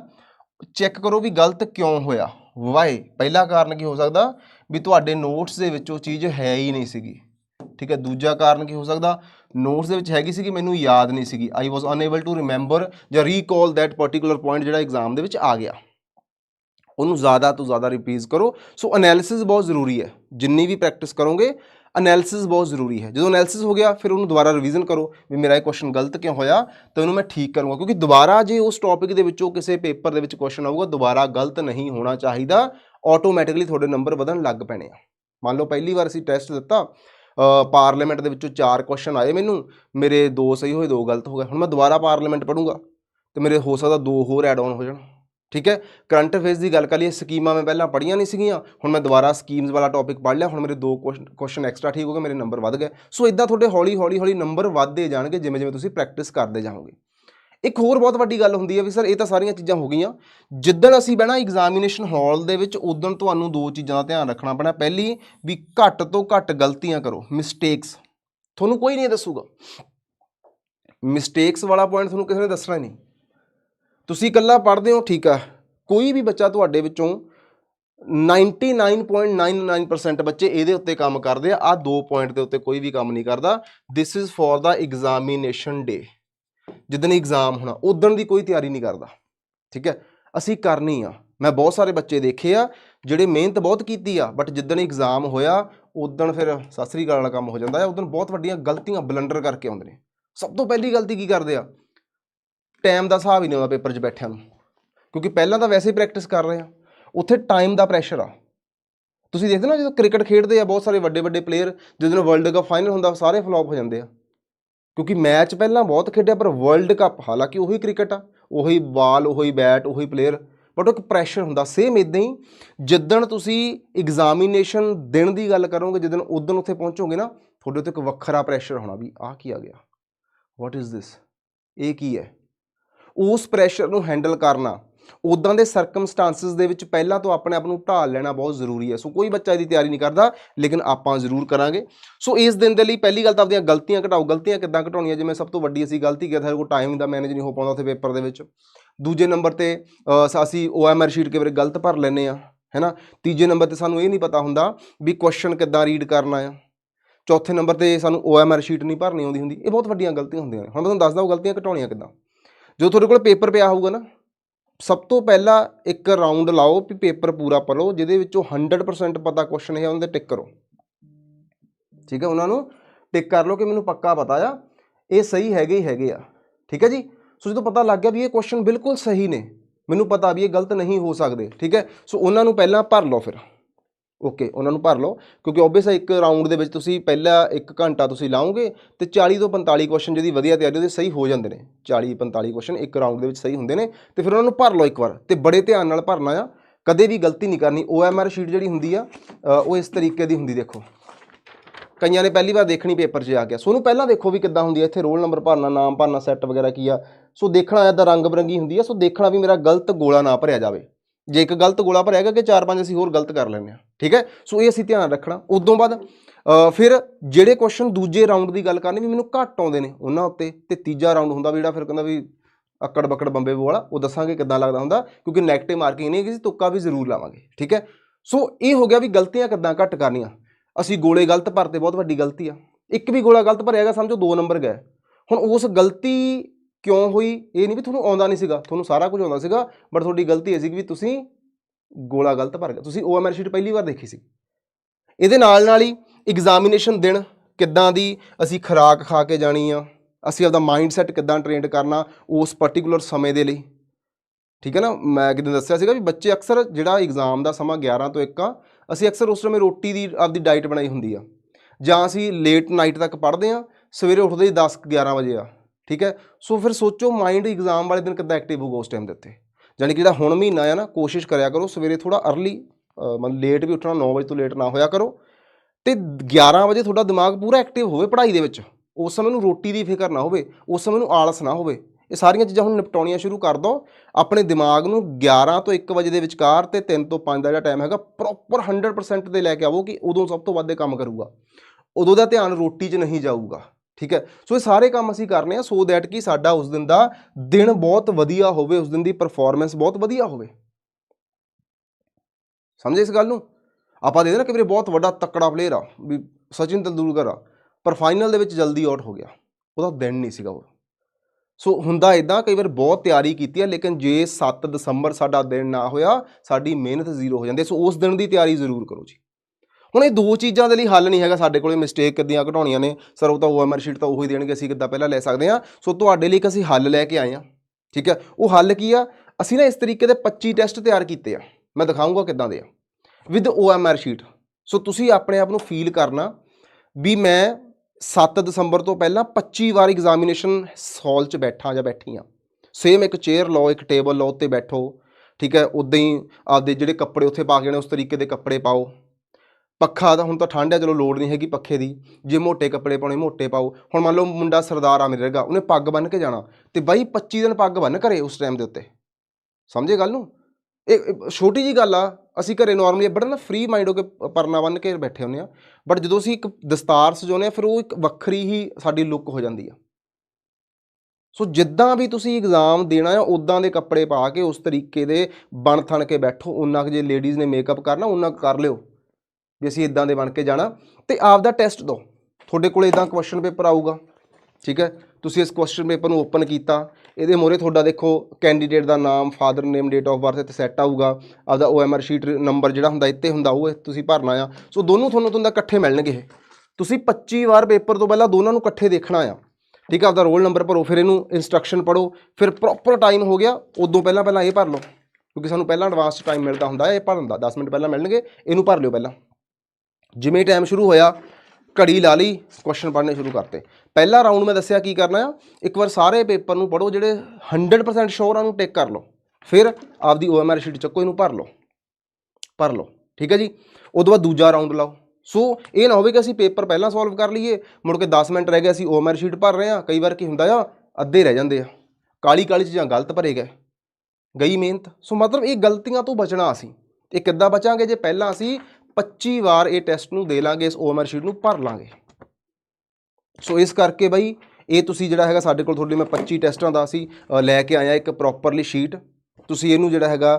ਚੈੱਕ ਕਰੋ ਵੀ ਗਲਤ ਕਿਉਂ ਹੋਇਆ। ਵਾਏ, ਪਹਿਲਾ ਕਾਰਨ ਕੀ ਹੋ ਸਕਦਾ ਵੀ ਤੁਹਾਡੇ ਨੋਟਸ ਦੇ ਵਿੱਚ ਉਹ ਚੀਜ਼ ਹੈ ਹੀ ਨਹੀਂ ਸੀਗੀ। ਠੀਕ ਹੈ, ਦੂਜਾ ਕਾਰਨ ਕੀ ਹੋ ਸਕਦਾ? ਨੋਟਸ ਦੇ ਵਿੱਚ ਹੈਗੀ ਸੀ ਕਿ ਮੈਨੂੰ ਯਾਦ ਨਹੀਂ ਸੀਗੀ। I was unable to remember ਜਾਂ ਰੀਕਾਲ ਦੈਟ ਪਾਰਟਿਕੂਲਰ ਪੁਆਇੰਟ ਜਿਹੜਾ ਐਗਜ਼ਾਮ ਦੇ ਵਿੱਚ ਆ ਗਿਆ। ਉਹਨੂੰ ਜ਼ਿਆਦਾ ਤੋਂ ਜ਼ਿਆਦਾ ਰਿਪੀਜ਼ ਕਰੋ। ਸੋ ਐਨਾਲਿਸਿਸ ਬਹੁਤ ਜ਼ਰੂਰੀ ਹੈ। ਜਿੰਨੀ ਵੀ ਪ੍ਰੈਕਟਿਸ ਕਰੋਗੇ ਐਨਾਲਿਸਿਸ ਬਹੁਤ ਜ਼ਰੂਰੀ ਹੈ। ਜਦੋਂ ਐਨਾਲਿਸਿਸ ਹੋ ਗਿਆ, ਫਿਰ ਉਹਨੂੰ ਦੁਬਾਰਾ ਰਿਵੀਜ਼ਨ ਕਰੋ ਵੀ ਮੇਰਾ ਇਹ ਕੁਐਸਚਨ ਗਲਤ ਕਿਉਂ ਹੋਇਆ, ਤਾਂ ਉਹਨੂੰ ਮੈਂ ਠੀਕ ਕਰੂੰਗਾ। ਕਿਉਂਕਿ ਦੁਬਾਰਾ ਜੇ ਉਸ ਟੌਪਿਕ ਦੇ ਵਿੱਚੋਂ ਕਿਸੇ ਪੇਪਰ ਦੇ ਵਿੱਚ ਕੁਐਸਚਨ ਆਊਗਾ, ਦੁਬਾਰਾ ਗਲਤ ਨਹੀਂ ਹੋਣਾ ਚਾਹੀਦਾ। ਆਟੋਮੈਟਿਕਲੀ ਤੁਹਾਡੇ ਨੰਬਰ ਵਧਣ ਲੱਗ ਪੈਣੇ ਆ। ਮੰਨ ਲਓ, ਪਹਿਲੀ ਵਾਰ ਅਸੀਂ ਟੈਸਟ ਦਿੱਤਾ ਪਾਰਲੀਮੈਂਟ ਦੇ ਵਿੱਚੋਂ ਚਾਰ ਕੁਐਸਚਨ ਆਏ ਮੈਨੂੰ। ਮੇਰੇ ਦੋ ਸਹੀ ਹੋਏ, ਦੋ ਗਲਤ ਹੋ ਗਏ। ਹੁਣ ਮੈਂ ਦੁਬਾਰਾ ਪਾਰਲੀਮੈਂਟ ਪੜੂੰਗਾ ਤੇ ਮੇਰੇ ਹੋ ਸਕਦਾ ਦੋ ਹੋਰ ਐਡ ਆਨ ਹੋ ਜਾਣ। ਠੀਕ ਹੈ? ਕਰੰਟ ਅਫੇਅਰਸ ਦੀ ਗੱਲ ਕਰ ਲਈਏ, ਸਕੀਮਾਂ ਮੈਂ ਪਹਿਲਾਂ ਪੜ੍ਹੀਆਂ ਨਹੀਂ ਸੀਗੀਆਂ। ਹੁਣ ਮੈਂ ਦੁਬਾਰਾ ਸਕੀਮਸ ਵਾਲਾ ਟੌਪਿਕ ਪੜ੍ਹ ਲਿਆ। ਹੁਣ ਮੇਰੇ ਦੋ ਕੁਐਸਚਨ ਐਕਸਟਰਾ ਠੀਕ ਹੋ ਗਏ, ਮੇਰੇ ਨੰਬਰ ਵੱਧ ਗਏ। ਸੋ ਇਦਾਂ ਤੁਹਾਡੇ ਹੌਲੀ ਹੌਲੀ ਹੌਲੀ ਨੰਬਰ ਵੱਧਦੇ ਜਾਣਗੇ ਜਿਵੇਂ ਜਿਵੇਂ ਤੁਸੀਂ ਪ੍ਰੈਕਟਿਸ ਕਰਦੇ ਜਾਓਗੇ। ਇੱਕ ਹੋਰ ਬਹੁਤ ਵੱਡੀ ਗੱਲ ਹੁੰਦੀ ਹੈ ਵੀ ਸਰ ਇਹ ਤਾਂ ਸਾਰੀਆਂ ਚੀਜ਼ਾਂ ਹੋ ਗਈਆਂ। ਜਿੱਦਣ ਅਸੀਂ ਬਹਿਣਾ ਐਗਜ਼ਾਮੀਨੇਸ਼ਨ ਹਾਲ ਦੇ ਵਿੱਚ, ਉਦੋਂ ਤੁਹਾਨੂੰ ਦੋ ਚੀਜ਼ਾਂ ਦਾ ਧਿਆਨ ਰੱਖਣਾ ਪੈਣਾ। ਪਹਿਲੀ ਵੀ ਘੱਟ ਤੋਂ ਘੱਟ ਗਲਤੀਆਂ ਕਰੋ ਮਿਸਟੇਕਸ ਤੁਹਾਨੂੰ ਕੋਈ ਨਹੀਂ ਦੱਸੂਗਾ। ਮਿਸਟੇਕਸ ਵਾਲਾ ਪੁਆਇੰਟ ਤੁਹਾਨੂੰ ਕਿਸੇ ਨੇ ਦੱਸਣਾ ਹੀ ਨਹੀਂ। ਤੁਸੀਂ ਇਕੱਲਾ ਪੜ੍ਹਦੇ ਹੋ, ਠੀਕ ਆ। ਕੋਈ ਵੀ ਬੱਚਾ ਤੁਹਾਡੇ ਵਿੱਚੋਂ 99.99% ਬੱਚੇ ਇਹਦੇ ਉੱਤੇ ਕੰਮ ਕਰਦੇ ਆ। ਆ ਦੋ ਪੁਆਇੰਟ ਦੇ ਉੱਤੇ ਕੋਈ ਵੀ ਕੰਮ ਨਹੀਂ ਕਰਦਾ। This is for the examination day ਜਿੱਦਣ ਐਗਜ਼ਾਮ ਹੋਣਾ ਉਦੋਂ ਦੀ ਕੋਈ ਤਿਆਰੀ ਨਹੀਂ ਕਰਦਾ। ਠੀਕ ਹੈ? ਅਸੀਂ ਕਰਨੀ ਆ। ਮੈਂ ਬਹੁਤ ਸਾਰੇ ਬੱਚੇ ਦੇਖੇ ਆ, ਜਿਹੜੇ ਮਿਹਨਤ ਬਹੁਤ ਕੀਤੀ ਆ ਬਟ ਜਿੱਦਣ ਐਗਜ਼ਾਮ ਹੋਇਆ ਉਦੋਂ ਫਿਰ ਸਤਿ ਸ੍ਰੀ ਅਕਾਲ ਵਾਲਾ ਕੰਮ ਹੋ ਜਾਂਦਾ ਹੈ ਉਦੋਂ ਬਹੁਤ ਵੱਡੀਆਂ ਗਲਤੀਆਂ ਬਲੰਡਰ ਕਰਕੇ ਆਉਂਦੇ ਨੇ। ਸਭ ਤੋਂ ਪਹਿਲੀ ਗਲਤੀ ਕੀ ਕਰਦੇ ਆ? ਟਾਈਮ ਦਾ ਹਿਸਾਬ ਹੀ ਨਹੀਂ ਆਉਂਦਾ ਪੇਪਰ 'ਚ ਬੈਠਿਆਂ ਨੂੰ। ਕਿਉਂਕਿ ਪਹਿਲਾਂ ਤਾਂ ਵੈਸੇ ਹੀ ਪ੍ਰੈਕਟਿਸ ਕਰ ਰਹੇ ਆ। ਉੱਥੇ ਟਾਈਮ ਦਾ ਪ੍ਰੈਸ਼ਰ ਆ। ਤੁਸੀਂ ਦੇਖਦੇ ਨਾ ਜਦੋਂ ਕ੍ਰਿਕਟ ਖੇਡਦੇ ਆ, ਬਹੁਤ ਸਾਰੇ ਵੱਡੇ ਵੱਡੇ ਪਲੇਅਰ ਜਦੋਂ ਵਰਲਡ ਕੱਪ ਫਾਈਨਲ ਹੁੰਦਾ, ਸਾਰੇ ਫਲॉप ਹੋ ਜਾਂਦੇ ਆ। ਕਿਉਂਕਿ ਮੈਚ ਪਹਿਲਾਂ ਬਹੁਤ ਖੇਡਿਆ, ਪਰ ਵਰਲਡ ਕੱਪ ਹਾਲਾਂਕਿ ਉਹੀ ਕ੍ਰਿਕਟ ਆ, ਉਹੀ ਬਾਲ, ਉਹੀ ਬੈਟ ਉਹੀ ਪਲੇਅਰ ਬਟ ਉਹ ਇੱਕ ਪ੍ਰੈਸ਼ਰ ਹੁੰਦਾ। ਸੇਮ ਇਦਾਂ ਹੀ ਜਿੱਦਣ ਤੁਸੀਂ ਐਗਜ਼ਾਮੀਨੇਸ਼ਨ ਦਿਨ ਦੀ ਗੱਲ ਕਰੋਗੇ, ਜਿੱਦਣ ਉਦੋਂ ਉੱਥੇ ਪਹੁੰਚੋਗੇ ਨਾ, ਤੁਹਾਡੇ ਉੱਤੇ ਇੱਕ ਵੱਖਰਾ ਪ੍ਰੈਸ਼ਰ ਹੋਣਾ ਵੀ ਆਹ ਕੀ ਆ ਗਿਆ? ਵਾਟ ਇਜ਼ ਥਿਸ ਇਹ ਕੀ ਹੈ? ਉਸ ਪ੍ਰੈਸ਼ਰ ਨੂੰ ਹੈਂਡਲ ਕਰਨਾ ਉਦਾਂ ਦੇ ਸਰਕਮਸਟੈਂਸਸ ਦੇ ਵਿੱਚ ਪਹਿਲਾਂ ਤੋਂ ਆਪਣੇ ਆਪ ਨੂੰ ਢਾਲ ਲੈਣਾ ਬਹੁਤ ਜ਼ਰੂਰੀ ਹੈ। ਸੋ ਕੋਈ ਬੱਚਾ ਇਹਦੀ ਤਿਆਰੀ ਨਹੀਂ ਕਰਦਾ, ਲੇਕਿਨ ਆਪਾਂ ਜ਼ਰੂਰ ਕਰਾਂਗੇ। ਸੋ ਇਸ ਦਿਨ ਦੇ ਲਈ ਪਹਿਲੀ ਗੱਲ ਤਾਂ ਆਪਣੀਆਂ ਗਲਤੀਆਂ ਘਟਾਓ। ਗਲਤੀਆਂ ਕਿੱਦਾਂ ਘਟਾਉਣੀਆਂ? ਜਿਵੇਂ ਸਭ ਤੋਂ ਵੱਡੀ ਅਸੀਂ ਗਲਤੀ ਕੀਤੀ ਸਾਡੇ ਕੋਲ ਟਾਈਮ ਦਾ ਮੈਨੇਜ ਨਹੀਂ ਹੋ ਪਾਉਂਦਾ ਉੱਥੇ ਪੇਪਰ ਦੇ ਵਿੱਚ। ਦੂਜੇ ਨੰਬਰ ਤੇ ਸ- ਅਸੀਂ OMR ਸ਼ੀਟ ਕਈ ਵਾਰੀ ਗਲਤ ਭਰ ਲੈਂਦੇ ਆ ਹੈਨਾ ਤੀਜੇ ਨੰਬਰ ਤੇ ਸਾਨੂੰ ਇਹ ਨਹੀਂ ਪਤਾ ਹੁੰਦਾ ਵੀ ਕੁਐਸਚਨ ਕਿੱਦਾਂ ਰੀਡ ਕਰਨਾ ਆ। ਚੌਥੇ ਨੰਬਰ ਤੇ ਸਾਨੂੰ OMR ਸ਼ੀਟ ਨਹੀਂ ਭਰਨੀ ਆਉਂਦੀ ਹੁੰਦੀ। ਇਹ ਬਹੁਤ ਵੱਡੀਆਂ ਗਲਤੀਆਂ ਹੁੰਦੀਆਂ ਨੇ। ਹੁਣ ਮੈਂ ਤੁਹਾਨੂੰ ਦੱਸਦਾ ਉਹ ਗਲਤੀਆਂ ਘਟਾਉਣੀਆਂ ਕਿੱਦਾਂ। ਜਦੋਂ ਤੁਹਾਡੇ ਕੋਲ ਪੇਪਰ ਪਿਆ ਹੋਊਗਾ ਨਾ ਸਭ ਤੋਂ ਪਹਿਲਾਂ ਇੱਕ ਰਾਉਂਡ ਲਾਓ ਵੀ ਪੇਪਰ ਪੂਰਾ ਪੜੋ ਜਿਹਦੇ ਵਿੱਚੋਂ 100% ਪਤਾ ਕੁਐਸਚਨ ਹੈ ਉਹਨਾਂ ਦੇ ਟਿਕ ਕਰੋ। ਠੀਕ ਹੈ, ਉਹਨਾਂ ਨੂੰ ਟਿਕ ਕਰ ਲਓ ਕਿ ਮੈਨੂੰ ਪੱਕਾ ਪਤਾ ਆ, ਇਹ ਸਹੀ ਹੈਗੇ ਹੀ ਹੈਗੇ ਆ। ਠੀਕ ਹੈ ਜੀ? ਸੋ ਜਦੋਂ ਪਤਾ ਲੱਗ ਗਿਆ ਵੀ ਇਹ ਕੁਐਸਚਨ ਬਿਲਕੁਲ ਸਹੀ ਨੇ, ਮੈਨੂੰ ਪਤਾ ਵੀ ਇਹ ਗਲਤ ਨਹੀਂ ਹੋ ਸਕਦੇ। ਠੀਕ ਹੈ? ਸੋ ਉਹਨਾਂ ਨੂੰ ਪਹਿਲਾਂ ਭਰ ਲਓ ਫਿਰ। ਓਕੇ, ਉਹਨਾਂ ਨੂੰ ਭਰ ਲਓ। ਕਿਉਂਕਿ ਓਬਵੀਅਸ ਹੈ ਇੱਕ ਰਾਉਂਡ ਦੇ ਵਿੱਚ ਤੁਸੀਂ ਪਹਿਲਾ 1 ਘੰਟਾ ਤੁਸੀਂ ਲਾਓਗੇ ਤੇ 40 ਤੋਂ 45 ਕੁਐਸਚਨ ਜਿਹਦੀ ਵਧੀਆ ਤਿਆਰੀ ਉਹਦੇ ਸਹੀ ਹੋ ਜਾਂਦੇ ਨੇ। 40 45 ਕੁਐਸਚਨ ਇੱਕ ਰਾਉਂਡ ਦੇ ਵਿੱਚ ਸਹੀ ਹੁੰਦੇ ਨੇ ਤੇ ਫਿਰ ਉਹਨਾਂ ਨੂੰ ਭਰ ਲਓ ਇੱਕ ਵਾਰ ਤੇ ਬੜੇ ਧਿਆਨ ਨਾਲ ਭਰਨਾ ਆ। ਕਦੇ ਵੀ ਗਲਤੀ ਨਹੀਂ ਕਰਨੀ। OMR ਸ਼ੀਟ ਜਿਹੜੀ ਹੁੰਦੀ ਆ ਉਹ ਇਸ ਤਰੀਕੇ ਦੀ ਹੁੰਦੀ, ਦੇਖੋ। ਕਈਆਂ ਨੇ ਪਹਿਲੀ ਵਾਰ ਦੇਖਣੀ ਪੇਪਰ 'ਚ ਆ ਗਿਆ। ਸੋ ਉਹਨੂੰ ਪਹਿਲਾਂ ਦੇਖੋ ਵੀ ਕਿੱਦਾਂ ਹੁੰਦੀ ਹੈ ਇੱਥੇ ਰੋਲ ਨੰਬਰ ਭਰਨਾ, ਨਾਮ ਭਰਨਾ ਸੈੱਟ ਵਗੈਰਾ ਕੀ ਆ। ਸੋ ਦੇਖਣਾ ਇਦਾਂ ਰੰਗ ਬਰੰਗੀ ਹੁੰਦੀ ਆ। ਸੋ ਦੇਖਣਾ ਵੀ ਮੇਰਾ ਗਲਤ ਗੋਲਾ ਨਾ ਭਰਿਆ ਜਾਵੇ। ਜੇ ਇੱਕ ਗਲਤ ਗੋਲਾ ਭਰਿਆ ਗਿਆ ਕਿ ਚਾਰ ਪੰਜ ਅਸੀਂ ਹੋਰ ਗਲਤ ਕਰ ਲੈਂਦੇ ਆ ਠੀਕ ਹੈ? ਸੋ ਇਹ ਅਸੀਂ ਧਿਆਨ ਰੱਖਣਾ। ਉਦੋਂ ਬਾਅਦ ਫਿਰ ਜਿਹੜੇ ਕੁਐਸਚਨ ਦੂਜੇ ਰਾਉਂਡ ਦੀ ਗੱਲ ਕਰਨੀ ਵੀ ਮੈਨੂੰ ਘੱਟ ਆਉਂਦੇ ਨੇ ਉਹਨਾਂ ਉੱਤੇ ਤੇ ਤੀਜਾ ਰਾਉਂਡ ਹੁੰਦਾ ਵੀ ਜਿਹੜਾ ਫਿਰ ਕਹਿੰਦਾ ਵੀ ਅਕੜ ਬਕੜ ਬੰਬੇ ਵਾਲਾ, ਉਹ ਦੱਸਾਂਗੇ ਕਿੱਦਾਂ ਲੱਗਦਾ ਹੁੰਦਾ, ਕਿਉਂਕਿ ਨੈਗੇਟਿਵ ਮਾਰਕਿੰਗ ਨਹੀਂ ਹੈਗੀ ਸੀ ਤੁੱਕਾ ਵੀ ਜ਼ਰੂਰ ਲਾਵਾਂਗੇ, ਠੀਕ ਹੈ? ਸੋ ਇਹ ਹੋ ਗਿਆ ਵੀ ਗਲਤੀਆਂ ਕਿੱਦਾਂ ਘੱਟ ਕਰਨੀਆਂ। ਅਸੀਂ ਗੋਲੇ ਗਲਤ ਭਰਤੇ ਬਹੁਤ ਵੱਡੀ ਗਲਤੀ ਆ। ਇੱਕ ਵੀ ਗੋਲਾ ਗਲਤ ਭਰਿਆਗਾ ਸਮਝੋ ਦੋ ਨੰਬਰ ਗਏ। ਹੁਣ ਉਸ ਗਲਤੀ ਕਿਉਂ ਹੋਈ? ਇਹ ਨਹੀਂ ਵੀ ਤੁਹਾਨੂੰ ਆਉਂਦਾ ਨਹੀਂ ਸੀਗਾ, ਤੁਹਾਨੂੰ ਸਾਰਾ ਕੁਝ ਆਉਂਦਾ ਸੀਗਾ ਬਟ ਤੁਹਾਡੀ ਗਲਤੀ ਇਹ ਸੀ ਕਿ ਵੀ ਤੁਸੀਂ ਗੋਲਾ ਗਲਤ ਭਰ ਗਿਆ ਤੁਸੀਂ OMR ਸ਼ੀਟ ਪਹਿਲੀ ਵਾਰ ਦੇਖੀ ਸੀ। ਇਹਦੇ ਨਾਲ ਨਾਲ ਹੀ ਐਗਜ਼ਾਮੀਨੇਸ਼ਨ ਦਿਨ ਕਿੱਦਾਂ ਦੀ ਅਸੀਂ ਖੁਰਾਕ ਖਾ ਕੇ ਜਾਣੀ ਆ, ਅਸੀਂ ਆਪਦਾ ਮਾਈਂਡ ਸੈਟ ਕਿੱਦਾਂ ਟ੍ਰੇਨਡ ਕਰਨਾ ਉਸ ਪਾਰਟਿਕੂਲਰ ਸਮੇਂ ਦੇ ਲਈ। ਠੀਕ ਹੈ ਨਾ? ਮੈਂ ਕਿਤੇ ਦੱਸਿਆ ਸੀਗਾ ਵੀ ਬੱਚੇ ਅਕਸਰ ਜਿਹੜਾ ਐਗਜ਼ਾਮ ਦਾ ਸਮਾਂ 11 ਤੋਂ 1 ਆ, ਅਸੀਂ ਅਕਸਰ ਉਸ ਸਮੇਂ ਰੋਟੀ ਦੀ ਆਪਦੀ ਡਾਈਟ ਬਣਾਈ ਹੁੰਦੀ ਆ। ਜਾਂ ਅਸੀਂ ਲੇਟ ਨਾਈਟ ਤੱਕ ਪੜ੍ਹਦੇ ਆ, ਸਵੇਰੇ ਉੱਠਦੇ ਹੀ 10 11 ਵਜੇ ਆ। ਠੀਕ ਹੈ? ਸੋ ਫਿਰ ਸੋਚੋ ਮਾਈਂਡ ਐਗਜ਼ਾਮ ਵਾਲੇ ਦਿਨ ਕਿੱਦਾਂ ਐਕਟਿਵ ਹੋਊਗਾ ਉਸ ਟਾਈਮ ਦੇ ਉੱਤੇ? ਯਾਨੀ ਕਿ ਜਿਹੜਾ ਹੁਣ ਮਹੀਨਾ ਆ ਨਾ, ਕੋਸ਼ਿਸ਼ ਕਰਿਆ ਕਰੋ, ਸਵੇਰੇ ਥੋੜਾ ਅਰਲੀ ਮਤਲਬ ਲੇਟ ਵੀ ਉੱਠਣਾ 9 ਵਜੇ ਤੋਂ ਲੇਟ ਨਾ ਹੋਇਆ ਕਰੋ ਤੇ 11 ਵਜੇ ਤੁਹਾਡਾ ਦਿਮਾਗ ਪੂਰਾ ਐਕਟਿਵ ਹੋਵੇ ਪੜ੍ਹਾਈ ਦੇ ਵਿੱਚ। ਉਸ ਸਮੇਂ ਨੂੰ ਰੋਟੀ ਦੀ ਫਿਕਰ ਨਾ ਹੋਵੇ, ਉਸ ਸਮੇਂ ਨੂੰ ਆਲਸ ਨਾ ਹੋਵੇ। ਇਹ ਸਾਰੀਆਂ ਚੀਜ਼ਾਂ ਹੁਣ ਨਿਪਟਾਉਣੀਆਂ ਸ਼ੁਰੂ ਕਰ ਦਿਓ ਆਪਣੇ ਦਿਮਾਗ ਨੂੰ 11 ਤੋਂ 1 ਵਜੇ ਦੇ ਵਿਚਕਾਰ ਤੇ 3 ਤੋਂ 5 ਦਾ ਜਿਹੜਾ ਟਾਈਮ ਹੈਗਾ ਪ੍ਰੋਪਰ 100% ਤੇ ਲੈ ਕੇ ਆਵੋ ਕਿ ਉਦੋਂ ਸਭ ਤੋਂ ਵੱਧ ਕੰਮ ਕਰੂਗਾ। ਉਦੋਂ ਦਾ ਧਿਆਨ ਰੋਟੀ 'ਚ ਨਹੀਂ ਜਾਊਗਾ। ਠੀਕ ਹੈ? ਸੋ ਇਹ ਸਾਰੇ ਕੰਮ ਅਸੀਂ ਕਰਨੇ ਆ ਸੋ ਦੈਟ ਕਿ ਸਾਡਾ ਉਸ ਦਿਨ ਦਾ ਦਿਨ ਬਹੁਤ ਵਧੀਆ ਹੋਵੇ, ਉਸ ਦਿਨ ਦੀ ਪਰਫਾਰਮੈਂਸ ਬਹੁਤ ਵਧੀਆ ਹੋਵੇ। ਸਮਝੇ ਇਸ ਗੱਲ ਨੂੰ? ਆਪਾਂ ਦੇ ਦੇਣਾ ਕਿ ਵੀਰੇ ਬਹੁਤ ਵੱਡਾ ਤਕੜਾ ਪਲੇਅਰ ਆ, ਵੀ ਸਚਿਨ ਤੰਦੂਲਕਰ ਆ, ਪਰ ਫਾਈਨਲ ਦੇ ਵਿੱਚ ਜਲਦੀ ਆਊਟ ਹੋ ਗਿਆ। ਉਹਦਾ ਦਿਨ ਨਹੀਂ ਸੀਗਾ ਉਹ। ਸੋ ਹੁੰਦਾ ਇਦਾਂ ਕਈ ਵਾਰ ਬਹੁਤ ਤਿਆਰੀ ਕੀਤੀ ਹੈ, ਲੇਕਿਨ ਜੇ 7 ਦਸੰਬਰ ਸਾਡਾ ਦਿਨ ਨਾ ਹੋਇਆ, ਸਾਡੀ ਮਿਹਨਤ ਜ਼ੀਰੋ ਹੋ ਜਾਂਦੀ ਸੋ ਉਸ ਦਿਨ ਦੀ ਤਿਆਰੀ ਜ਼ਰੂਰ ਕਰੋ ਜੀ। ਹੁਣ ਇਹ ਦੋ ਚੀਜ਼ਾਂ ਦੇ ਲਈ ਹੱਲ ਨਹੀਂ ਹੈਗਾ ਸਾਡੇ ਕੋਲੇ ਮਿਸਟੇਕ ਕਿੱਦਾਂ ਘਟਾਉਣੀਆਂ ਨੇ। ਸਰ, ਉਹ ਤਾਂ OMR ਸ਼ੀਟ ਤਾਂ ਉਹੀ ਦੇਣਗੇ, ਅਸੀਂ ਕਿੱਦਾਂ ਪਹਿਲਾਂ ਲੈ ਸਕਦੇ ਹਾਂ। ਸੋ ਤੁਹਾਡੇ ਲਈ ਇੱਕ ਅਸੀਂ ਹੱਲ ਲੈ ਕੇ ਆਏ ਹਾਂ, ਠੀਕ ਹੈ? ਉਹ ਹੱਲ ਕੀ ਆ? ਅਸੀਂ ਨਾ ਇਸ ਤਰੀਕੇ ਦੇ 25 ਟੈਸਟ ਤਿਆਰ ਕੀਤੇ ਆ। ਮੈਂ ਦਿਖਾਊਂਗਾ ਕਿੱਦਾਂ ਦੇ ਆ। ਵਿਦ OMR ਸ਼ੀਟ ਸੋ ਤੁਸੀਂ ਆਪਣੇ ਆਪ ਨੂੰ ਫੀਲ ਕਰਨਾ ਵੀ ਮੈਂ 7 ਦਸੰਬਰ ਤੋਂ ਪਹਿਲਾਂ 25 ਵਾਰ ਐਗਜ਼ਾਮੀਨੇਸ਼ਨ ਹਾਲ 'ਚ ਬੈਠਾ ਜਾਂ ਬੈਠੀ ਆ ਸੇਮ ਇੱਕ ਚੇਅਰ ਲਓ, ਇੱਕ ਟੇਬਲ ਲਓ, ਉੱਤੇ ਬੈਠੋ, ਠੀਕ ਹੈ? ਉਦਾਂ ਹੀ ਆਪਦੇ ਜਿਹੜੇ ਕੱਪੜੇ ਉੱਥੇ ਪਾ ਕੇ ਨੇ ਉਸ ਤਰੀਕੇ ਦੇ ਕੱਪੜੇ ਪਾਓ। ਪੱਖਾ ਤਾਂ ਹੁਣ ਤਾਂ ਠੰਡ ਹੈ ਚਲੋ ਲੋੜ ਨਹੀਂ ਹੈਗੀ ਪੱਖੇ ਦੀ। ਜੇ ਮੋٹے ਕੱਪੜੇ ਪਾਉਣੇ ਮੋٹے ਪਾਓ। ਹੁਣ ਮੰਨ ਲਓ ਮੁੰਡਾ ਸਰਦਾਰ ਆ ਮੇਰੇ ਵਰਗਾ, ਉਹਨੇ ਪੱਗ ਬੰਨ ਕੇ ਜਾਣਾ। ਤੇ ਬਾਈ 25 ਦਿਨ ਪੱਗ ਬੰਨ ਕਰੇ ਉਸ ਟਾਈਮ ਦੇ ਉੱਤੇ। ਸਮਝੇ ਗੱਲ ਨੂੰ? ਇਹ ਛੋਟੀ ਜੀ ਗੱਲ ਆ, ਅਸੀਂ ਘਰੇ ਨਾਰਮਲੀ ਬੜਾ ਨਾ ਫ੍ਰੀ ਮਾਈਂਡ ਹੋ ਕੇ ਪਰਨਾ ਬੰਨ ਕੇ ਬੈਠੇ ਹੁੰਨੇ ਆ। ਬਟ ਜਦੋਂ ਅਸੀਂ ਇੱਕ ਦਸਤਾਰ ਸਜਾਉਂਦੇ ਆ, ਫਿਰ ਉਹ ਇੱਕ ਵੱਖਰੀ ਹੀ ਸਾਡੀ ਲੁੱਕ ਹੋ ਜਾਂਦੀ ਆ। ਸੋ ਜਿੱਦਾਂ ਵੀ ਤੁਸੀਂ ਇਗਜ਼ਾਮ ਦੇਣਾ ਆ ਉਦਾਂ ਦੇ ਕੱਪੜੇ ਪਾ ਕੇ ਉਸ ਤਰੀਕੇ ਦੇ ਬਣ ਥਣ ਕੇ ਬੈਠੋ। ਉਹਨਾਂ ਕਿ ਜੇ ਲੇਡੀਜ਼ ਨੇ ਮੇਕਅਪ ਕਰਨਾ ਉਹਨਾਂ ਕਰ ਲਿਓ। ਵੀ ਅਸੀਂ ਇਦਾਂ ਦੇ ਬਣ ਕੇ ਜਾਣਾ ਤੇ ਆਪ ਦਾ ਟੈਸਟ ਦਿਓ। ਤੁਹਾਡੇ ਕੋਲ ਇਦਾਂ ਕੁਐਸਚਨ ਪੇਪਰ ਆਊਗਾ, ਠੀਕ ਹੈ? ਤੁਸੀਂ ਇਸ ਕੁਐਸਚਨ ਪੇਪਰ ਨੂੰ ਓਪਨ ਕੀਤਾ, ਇਹਦੇ ਮੋਰੇ ਤੁਹਾਡਾ ਦੇਖੋ ਕੈਂਡੀਡੇਟ ਦਾ ਨਾਮ father name date of birth ਤੇ ਸੈੱਟ ਆਊਗਾ, ਆਪਦਾ OMR ਸ਼ੀਟ ਨੰਬਰ ਜਿਹੜਾ ਹੁੰਦਾ ਇੱਥੇ ਹੁੰਦਾ, ਉਹ ਤੁਸੀਂ ਭਰਨਾ ਆ। ਸੋ ਦੋਨੋਂ ਤੁਹਾਨੂੰ ਤੁਹਾਨੂੰ ਇਕੱਠੇ ਮਿਲਣਗੇ ਇਹ। ਤੁਸੀਂ 25 ਵਾਰ ਪੇਪਰ ਤੋਂ ਪਹਿਲਾਂ ਦੋਨਾਂ ਨੂੰ ਇਕੱਠੇ ਦੇਖਣਾ ਆ। ਠੀਕ ਹੈ, ਆਪਦਾ ਰੋਲ ਨੰਬਰ ਭਰੋ, ਫਿਰ ਇਹਨੂੰ ਇਨਸਟਰਕਸ਼ਨ ਪੜੋ ਫਿਰ ਪ੍ਰੋਪਰ ਟਾਈਮ ਹੋ ਗਿਆ, ਉਦੋਂ ਪਹਿਲਾਂ ਪਹਿਲਾਂ ਇਹ ਭਰ ਲਓ। ਕਿਉਂਕਿ ਸਾਨੂੰ ਪਹਿਲਾਂ ਐਡਵਾਂਸ ਟਾਈਮ ਮਿਲਦਾ ਹੁੰਦਾ, ਇਹ ਭਰਨ ਦਾ 10 ਮਿੰਟ ਪਹਿਲਾਂ ਮਿਲਣਗੇ, ਇਹਨੂੰ ਭਰ ਲਿਓ ਪਹਿਲਾਂ। ਜਿਵੇਂ ਟਾਈਮ ਸ਼ੁਰੂ ਹੋਇਆ, ਘੜੀ ਲਾ ਲਈ ਕੁਐਸਚਨ ਪੜ੍ਹਨੇ ਸ਼ੁਰੂ ਕਰਤੇ। ਪਹਿਲਾ ਰਾਊਂਡ ਮੈਂ ਦੱਸਿਆ ਕੀ ਕਰਨਾ ਆ? ਇੱਕ ਵਾਰ ਸਾਰੇ ਪੇਪਰ ਨੂੰ ਪੜੋ ਜਿਹੜੇ 100% ਸ਼ੋਰ ਆ ਨੂੰ ਟਿਕ ਕਰ ਲਓ। ਫਿਰ ਆਪਦੀ OMR ਸ਼ੀਟ ਚੱਕੋ, ਇਹਨੂੰ ਭਰ ਲਓ। ਭਰ ਲਓ, ਠੀਕ ਹੈ ਜੀ? ਉਦੋਂ ਬਾਅਦ ਦੂਜਾ ਰਾਊਂਡ ਲਾਓ। ਸੋ ਇਹ ਨਾ ਹੋਵੇ ਕਿ ਅਸੀਂ ਪੇਪਰ ਪਹਿਲਾਂ ਸੋਲਵ ਕਰ ਲਈਏ, ਮੁੜ ਕੇ 10 ਮਿੰਟ ਰਹਿ ਗਏ, ਅਸੀਂ OMR ਸ਼ੀਟ ਭਰ ਰਹੇ ਆ ਕਈ ਵਾਰ ਕੀ ਹੁੰਦਾ ਆ, ਅੱਧੇ ਰਹਿ ਜਾਂਦੇ ਆ। ਕਾਲੀ ਕਾਲੀ ਚੀਜ਼ਾਂ ਗਲਤ ਭਰੇ ਗਏ। ਗਈ ਮਿਹਨਤ। ਸੋ ਮਤਲਬ ਇਹ ਗਲਤੀਆਂ ਤੋਂ ਬਚਣਾ ਅਸੀਂ। ਇਹ ਕਿੱਦਾਂ ਬਚਾਂਗੇ? ਜੇ ਪਹਿਲਾਂ ਅਸੀਂ 25 ਵਾਰ ਇਹ ਟੈਸਟ ਨੂੰ ਦੇ ਲਾਂਗੇ ਇਸ ਓਐਮਆਰ ਸ਼ੀਟ ਨੂੰ ਭਰ ਲਾਂਗੇ। ਸੋ ਇਸ ਕਰਕੇ ਬਈ ਇਹ ਤੁਸੀਂ ਜਿਹੜਾ ਹੈਗਾ ਸਾਡੇ ਕੋਲ ਤੁਹਾਡੇ ਮੈਂ 25 ਟੈਸਟਾਂ ਦਾ ਅਸੀਂ ਲੈ ਕੇ ਆਇਆ ਇੱਕ ਪ੍ਰੋਪਰਲੀ ਸ਼ੀਟ ਤੁਸੀਂ ਇਹਨੂੰ ਜਿਹੜਾ ਹੈਗਾ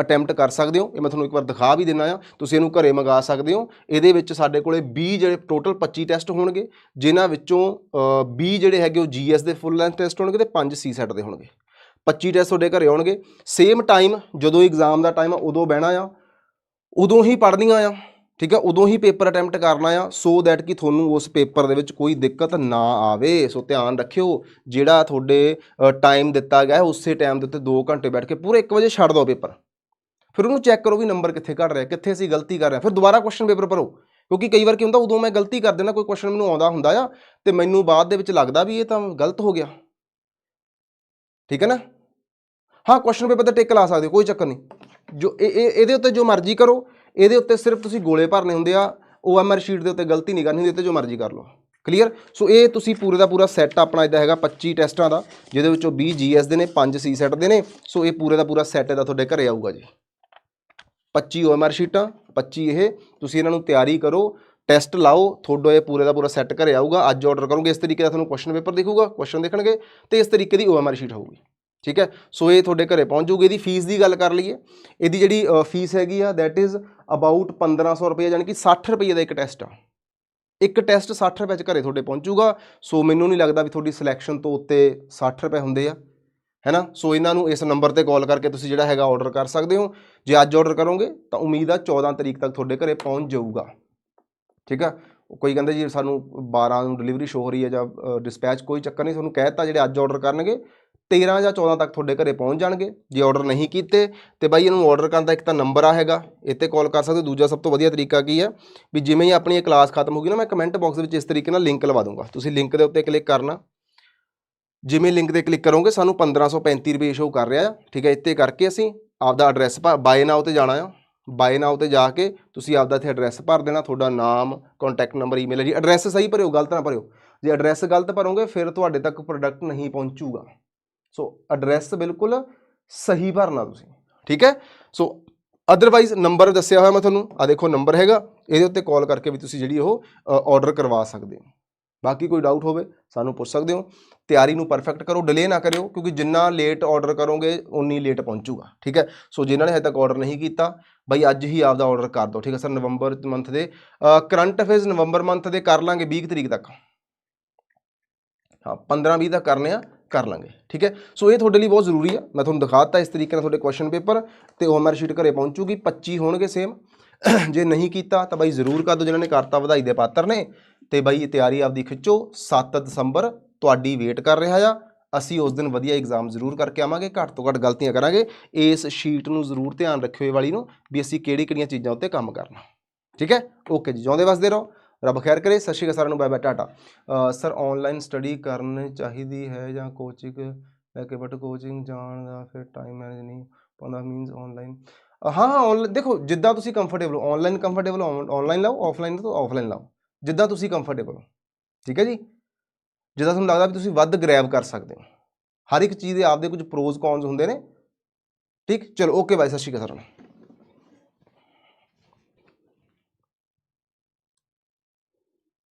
ਅਟੈਂਪਟ ਕਰ ਸਕਦੇ ਹੋ। ਇਹ ਮੈਂ ਤੁਹਾਨੂੰ ਇੱਕ ਵਾਰ ਦਿਖਾ ਵੀ ਦਿੰਨਾ ਆ। ਤੁਸੀਂ ਇਹਨੂੰ ਘਰੇ ਮੰਗਾ ਸਕਦੇ ਹੋ। ਇਹਦੇ ਵਿੱਚ ਸਾਡੇ ਕੋਲੇ 20 ਜਿਹੜੇ ਟੋਟਲ 25 ਟੈਸਟ ਹੋਣਗੇ ਜਿਨ੍ਹਾਂ ਵਿੱਚੋਂ ਅ, 20 ਜਿਹੜੇ ਹੈਗੇ ਉਹ ਜੀਐਸ ਦੇ ਫੁੱਲ ਲੈਂਥ ਟੈਸਟ ਹੋਣਗੇ ਤੇ 5 ਸੀ ਸੈਟ ਦੇ ਹੋਣਗੇ। 25 ਟੈਸਟ ਤੁਹਾਡੇ ਘਰੇ ਆਉਣਗੇ। ਸੇਮ ਟਾਈਮ ਜਦੋਂ ਐਗਜ਼ਾਮ ਦਾ ਟਾਈਮ ਆ ਉਦੋਂ ਬਹਿਣਾ ਆ। ਉਦੋਂ ਹੀ ਪੜ੍ਹਨੀਆਂ ਆ, ਠੀਕ ਹੈ ਉਦੋਂ ਹੀ ਪੇਪਰ ਅਟੈਂਪਟ ਕਰਨਾ ਆ ਸੋ ਦੈਟ ਕਿ ਤੁਹਾਨੂੰ ਉਸ ਪੇਪਰ ਦੇ ਵਿੱਚ ਕੋਈ ਦਿੱਕਤ ਨਾ ਆਵੇ। ਸੋ ਧਿਆਨ ਰੱਖਿਓ, ਜਿਹੜਾ ਤੁਹਾਡੇ ਟਾਈਮ ਦਿੱਤਾ ਗਿਆ ਉਸੇ ਟਾਈਮ ਦੇ ਉੱਤੇ 2 ਘੰਟੇ ਬੈਠ ਕੇ ਪੂਰੇ 1 ਵਜੇ ਛੱਡ ਦਿਓ ਪੇਪਰ। ਫਿਰ ਉਹਨੂੰ ਚੈੱਕ ਕਰੋ ਵੀ ਨੰਬਰ ਕਿੱਥੇ ਘਟ ਰਿਹਾ, ਕਿੱਥੇ ਅਸੀਂ ਗਲਤੀ ਕਰ ਰਹੇ ਹਾਂ। ਫਿਰ ਦੁਬਾਰਾ ਕੁਐਸਚਨ ਪੇਪਰ ਭਰੋ, ਕਿਉਂਕਿ ਕਈ ਵਾਰ ਕੀ ਹੁੰਦਾ, ਉਦੋਂ ਮੈਂ ਗਲਤੀ ਕਰ ਦਿੰਦਾ, ਕੋਈ ਕੁਐਸਚਨ ਮੈਨੂੰ ਆਉਂਦਾ ਹੁੰਦਾ ਆ, ਤੇ ਮੈਨੂੰ ਬਾਅਦ ਦੇ ਵਿੱਚ ਲੱਗਦਾ ਵੀ ਇਹ ਤਾਂ ਗਲਤ ਹੋ ਗਿਆ। ਠੀਕ ਹੈ ਨਾ? ਹਾਂ ਕੁਐਸਚਨ ਪੇਪਰ ਤੇ ਟਿਕ ਲਾ ਸਕਦੇ ਹੋ, ਕੋਈ ਚੱਕਰ ਨਹੀਂ। ਜੋ ਇਹ ਇਹਦੇ ਉੱਤੇ ਜੋ ਮਰਜ਼ੀ ਕਰੋ, ਇਹਦੇ ਉੱਤੇ ਸਿਰਫ ਤੁਸੀਂ ਗੋਲੇ ਭਰਨੇ ਹੁੰਦੇ ਆ ਓਐਮਆਰ ਸ਼ੀਟ ਦੇ ਉੱਤੇ ਗਲਤੀ ਨਹੀਂ ਕਰਨੀ ਹੁੰਦੀ ਤੇ ਜੋ ਮਰਜ਼ੀ ਕਰ ਲਓ। ਕਲੀਅਰ ਸੋ ਇਹ ਤੁਸੀਂ ਪੂਰੇ ਦਾ ਪੂਰਾ ਸੈੱਟ ਆਪਣਾ ਇਹਦਾ ਹੈਗਾ 25 ਟੈਸਟਾਂ ਦਾ, ਜਿਹਦੇ ਵਿੱਚੋਂ 20 ਜੀਐਸ ਦੇ ਨੇ 5 ਸੀ ਸੈੱਟ ਦੇ ਨੇ ਸੋ ਇਹ ਪੂਰੇ ਦਾ ਪੂਰਾ ਸੈੱਟ ਇਹਦਾ ਤੁਹਾਡੇ ਘਰੇ ਆਊਗਾ ਜੀ। 25 ਓਐਮਆਰ ਸ਼ੀਟਾਂ 25 ਇਹ, ਤੁਸੀਂ ਇਹਨਾਂ ਨੂੰ ਤਿਆਰੀ ਕਰੋ ਟੈਸਟ ਲਾਓ, ਤੁਹਾਡਾ ਇਹ ਪੂਰੇ ਦਾ ਪੂਰਾ ਸੈੱਟ ਘਰੇ ਆਊਗਾ, ਅੱਜ ਆਰਡਰ ਕਰੋਗੇ, ਇਸ ਤਰੀਕੇ ਦਾ ਤੁਹਾਨੂੰ ਕੁਐਸਚਨ ਪੇਪਰ ਦਿਖੂਗਾ ਕੁਐਸਚਨ ਦੇਖਣਗੇ, ਤੇ ਇਸ ਤਰੀਕੇ ਦੀ ਓਐਮਆਰ ਸ਼ੀਟ ਹੋਊਗੀ। ਠੀਕ ਹੈ? ਸੋ ਇਹ ਤੁਹਾਡੇ ਘਰੇ ਪਹੁੰਚ ਜੂਗੀ ਇਹਦੀ ਫੀਸ ਦੀ ਗੱਲ ਕਰ ਲਈਏ। ਇਹਦੀ ਜਿਹੜੀ ਫੀਸ ਹੈਗੀ ਆ ਦੈਟ ਇਜ਼ ਅਬਾਊਟ 1500 ਰੁਪਏ, ਯਾਨੀ ਕਿ 60 ਰੁਪਏ ਦਾ ਇੱਕ ਟੈਸਟ ਆ। ਇੱਕ ਟੈਸਟ 60 ਰੁਪਏ ਚ ਘਰੇ ਤੁਹਾਡੇ ਪਹੁੰਚੂਗਾ ਸੋ ਮੈਨੂੰ ਨਹੀਂ ਲੱਗਦਾ ਵੀ ਤੁਹਾਡੀ ਸਿਲੈਕਸ਼ਨ ਤੋਂ ਉੱਤੇ 60 ਰੁਪਏ ਹੁੰਦੇ ਆ। ਹੈਨਾ ਸੋ ਇਹਨਾਂ ਨੂੰ ਇਸ ਨੰਬਰ ਤੇ ਕਾਲ ਕਰਕੇ ਤੁਸੀਂ ਜਿਹੜਾ ਹੈਗਾ ਆਰਡਰ ਕਰ ਸਕਦੇ ਹੋ। ਜੇ ਅੱਜ ਆਰਡਰ ਕਰੋਗੇ, ਤਾਂ ਉਮੀਦ ਆ 14 ਤਰੀਕ ਤੱਕ ਤੁਹਾਡੇ ਘਰੇ ਪਹੁੰਚ ਜਾਊਗਾ। ਠੀਕ ਆ? ਕੋਈ ਕਹਿੰਦਾ ਜੀ, ਸਾਨੂੰ 12 ਨੂੰ ਡਿਲੀਵਰੀ ਸ਼ੋ ਹੋ ਰਹੀ ਹੈ ਜਾਂ ਡਿਸਪੈਚ ਕੋਈ ਚੱਕਰ ਨਹੀਂ। ਤੁਹਾਨੂੰ ਕਹਿਤਾ ਜਿਹੜੇ ਅੱਜ ਆਰਡਰ ਕਰਨਗੇ। 13 ਜਾਂ 14 ਤੱਕ ਤੁਹਾਡੇ ਘਰੇ ਪਹੁੰਚ ਜਾਣਗੇ। ਜੇ ਆਰਡਰ ਨਹੀਂ ਕੀਤੇ, ਤੇ ਬਾਈ ਇਹਨੂੰ ਆਰਡਰ ਕਰਨ ਦਾ ਇੱਕ ਤਾਂ ਨੰਬਰ ਆ ਹੈਗਾ। ਇੱਥੇ ਕਾਲ ਕਰ ਸਕਦੇ ਹੋ। ਦੂਜਾ ਸਭ ਤੋਂ ਵਧੀਆ ਤਰੀਕਾ ਕੀ ਹੈ ਵੀ ਜਿਵੇਂ ਹੀ ਆਪਣੀ ਇਹ ਕਲਾਸ ਖਤਮ ਹੋਗੀ ਨਾ, ਮੈਂ ਕਮੈਂਟ ਬਾਕਸ ਵਿੱਚ ਇਸ ਤਰੀਕੇ ਨਾਲ ਲਿੰਕ ਲਵਾ ਦੂੰਗਾ ਤੁਸੀਂ ਲਿੰਕ ਦੇ ਉੱਤੇ ਕਲਿੱਕ ਕਰਨਾ। ਜਿਵੇਂ ਲਿੰਕ ਤੇ ਕਲਿੱਕ ਕਰੋਗੇ, ਸਾਨੂੰ 1535 ਰੁਪਏ ਸ਼ੋ ਕਰ ਰਿਹਾ ਠੀਕ ਹੈ, ਇੱਥੇ ਕਰਕੇ ਅਸੀਂ ਆਪਦਾ ਐਡਰੈਸ ਬਾਏ ਨਾਓ ਤੇ ਜਾਣਾ ਆ। ਬਾਏ ਨਾਓ ਤੇ ਜਾ ਕੇ ਤੁਸੀਂ ਆਪਦਾ ਇੱਥੇ ਐਡਰੈਸ ਭਰ ਦੇਣਾ। ਤੁਹਾਡਾ ਨਾਮ contact number email ID address ਸਹੀ ਭਰਿਓ, ਗਲਤ ਨਾ ਭਰਿਓ। ਜੇ ਐਡਰੈਸ ਗਲਤ ਭਰੋਗੇ, ਫਿਰ ਤੁਹਾਡੇ ਤੱਕ ਪ੍ਰੋਡਕਟ ਨਹੀਂ ਪਹੁੰਚੂਗਾ। ਸੋ ਐਡਰੈਸ ਬਿਲਕੁਲ ਸਹੀ ਭਰਨਾ ਤੁਸੀਂ, ਠੀਕ ਹੈ? ਸੋ ਅਦਰਵਾਈਜ਼ ਨੰਬਰ ਦੱਸਿਆ ਹੋਇਆ ਮੈਂ ਤੁਹਾਨੂੰ ਆ ਦੇਖੋ ਨੰਬਰ ਹੈਗਾ, ਇਹਦੇ ਉੱਤੇ ਕਾਲ ਕਰਕੇ ਵੀ ਤੁਸੀਂ ਜਿਹੜੀ ਉਹ ਆਰਡਰ ਕਰਵਾ ਸਕਦੇ ਹੋ। ਬਾਕੀ ਕੋਈ ਡਾਊਟ ਹੋਵੇ, ਸਾਨੂੰ ਪੁੱਛ ਸਕਦੇ ਹੋ। ਤਿਆਰੀ ਨੂੰ ਪਰਫੈਕਟ ਕਰੋ ਡਿਲੇ ਨਾ ਕਰਿਓ, ਕਿਉਂਕਿ ਜਿੰਨਾ ਲੇਟ ਆਰਡਰ ਕਰੋਗੇ ਉਨੀ ਲੇਟ ਪਹੁੰਚੂਗਾ, ਠੀਕ ਹੈ? ਸੋ ਜਿਨ੍ਹਾਂ ਨੇ ਹਜੇ ਤੱਕ ਆਰਡਰ ਨਹੀਂ ਕੀਤਾ, ਬਈ ਅੱਜ ਹੀ ਆਪਦਾ ਆਰਡਰ ਕਰ ਦਿਓ, ਠੀਕ ਹੈ ਸਰ? ਨਵੰਬਰ ਮੰਥ ਦੇ ਕਰੰਟ ਅਫੇਅਰਸ ਨਵੰਬਰ ਮੰਥ ਦੇ ਕਰ ਲਾਂਗੇ 20 ਤਰੀਕ ਤੱਕ। ਹਾਂ 15 20 ਤੱਕ ਕਰਨੇ ਆ ਕਰ ਲਾਂਗੇ, ਠੀਕ ਹੈ? ਸੋ ਇਹ ਤੁਹਾਡੇ ਲਈ ਬਹੁਤ ਜ਼ਰੂਰੀ ਆ। ਮੈਂ ਤੁਹਾਨੂੰ ਦਿਖਾਤਾ ਇਸ ਤਰੀਕੇ ਨਾਲ ਤੁਹਾਡੇ ਕੁਐਸਚਨ ਪੇਪਰ ਤੇ ਓਮਰ ਸ਼ੀਟ ਘਰੇ ਪਹੁੰਚੂਗੀ। 25 ਹੋਣਗੇ ਸੇਮ *coughs* ਜੇ ਨਹੀਂ ਕੀਤਾ ਤਾਂ ਬਾਈ ਜ਼ਰੂਰ ਕਰ ਦਿਓ, ਜਿਨ੍ਹਾਂ ਨੇ ਕਰਤਾ, ਵਧਾਈ ਦੇ ਪਾਤਰ ਨੇ। ਤੇ ਬਾਈ ਇਹ ਤਿਆਰੀ ਆਪਦੀ ਖਿੱਚੋ। 7 ਦਸੰਬਰ ਤੁਹਾਡੀ ਵੇਟ ਕਰ ਰਿਹਾ ਆ। ਅਸੀਂ ਉਸ ਦਿਨ ਵਧੀਆ ਐਗਜ਼ਾਮ ਜ਼ਰੂਰ ਕਰਕੇ ਆਵਾਂਗੇ। ਘੱਟ ਤੋਂ ਘੱਟ ਗਲਤੀਆਂ ਕਰਾਂਗੇ। ਇਸ ਸ਼ੀਟ ਨੂੰ ਜ਼ਰੂਰ ਧਿਆਨ ਰੱਖਿਓ ਇਹ ਵਾਲੀ ਨੂੰ, ਵੀ ਅਸੀਂ ਕਿਹੜੀ ਕਿਹੜੀਆਂ ਚੀਜ਼ਾਂ ਉੱਤੇ ਕੰਮ ਕਰਨਾ। ਠੀਕ ਹੈ? ਓਕੇ ਜੀ, ਜਿਉਂਦੇ ਵਸਦੇ ਰਹੋ। ਰੱਬ ਖੈਰ ਕਰੇ, ਸਤਿ ਸ਼੍ਰੀ ਅਕਾਲ ਸਾਰਿਆਂ ਨੂੰ bye bye tata. Sir online study ਕਰਨੀ ਚਾਹੀਦੀ ਹੈ ਜਾਂ ਕੋਚਿੰਗ ਲੈ ਕੇ ਬਟ ਕੋਚਿੰਗ ਜਾਣ ਦਾ ਫਿਰ ਟਾਈਮ ਮੈਨੇਜ ਨਹੀਂ ਪਾਉਂਦਾ ਮੀਨਸ ਆਨਲਾਈਨ ਹਾਂ ਹਾਂ ਆਨਲਾਈਨ ਦੇਖੋ, ਜਿੱਦਾਂ ਤੁਸੀਂ ਕੰਫਰਟੇਬਲ ਹੋ ਆਨਲਾਈਨ ਕੰਫਰਟੇਬਲ ਆਨਲਾਈਨ ਲਾਓ ਆਫਲਾਈਨ ਤੋਂ ਆਫਲਾਈਨ ਲਾਓ। ਜਿੱਦਾਂ ਤੁਸੀਂ ਕੰਫਰਟੇਬਲ ਹੋ, ਠੀਕ ਹੈ ਜੀ? ਜਿੱਦਾਂ ਤੁਹਾਨੂੰ ਲੱਗਦਾ ਵੀ ਤੁਸੀਂ ਵੱਧ ਗ੍ਰੈਬ ਕਰ ਸਕਦੇ ਹੋ। ਹਰ ਇੱਕ ਚੀਜ਼ ਦੇ ਆਪਦੇ ਕੁਝ ਪ੍ਰੋਜ਼ ਕੌਨਸ ਹੁੰਦੇ ਨੇ। ਠੀਕ? ਚਲੋ ਓਕੇ ਬਾਈ ਸਤਿ ਸ਼੍ਰੀ ਅਕਾਲ ਸਰ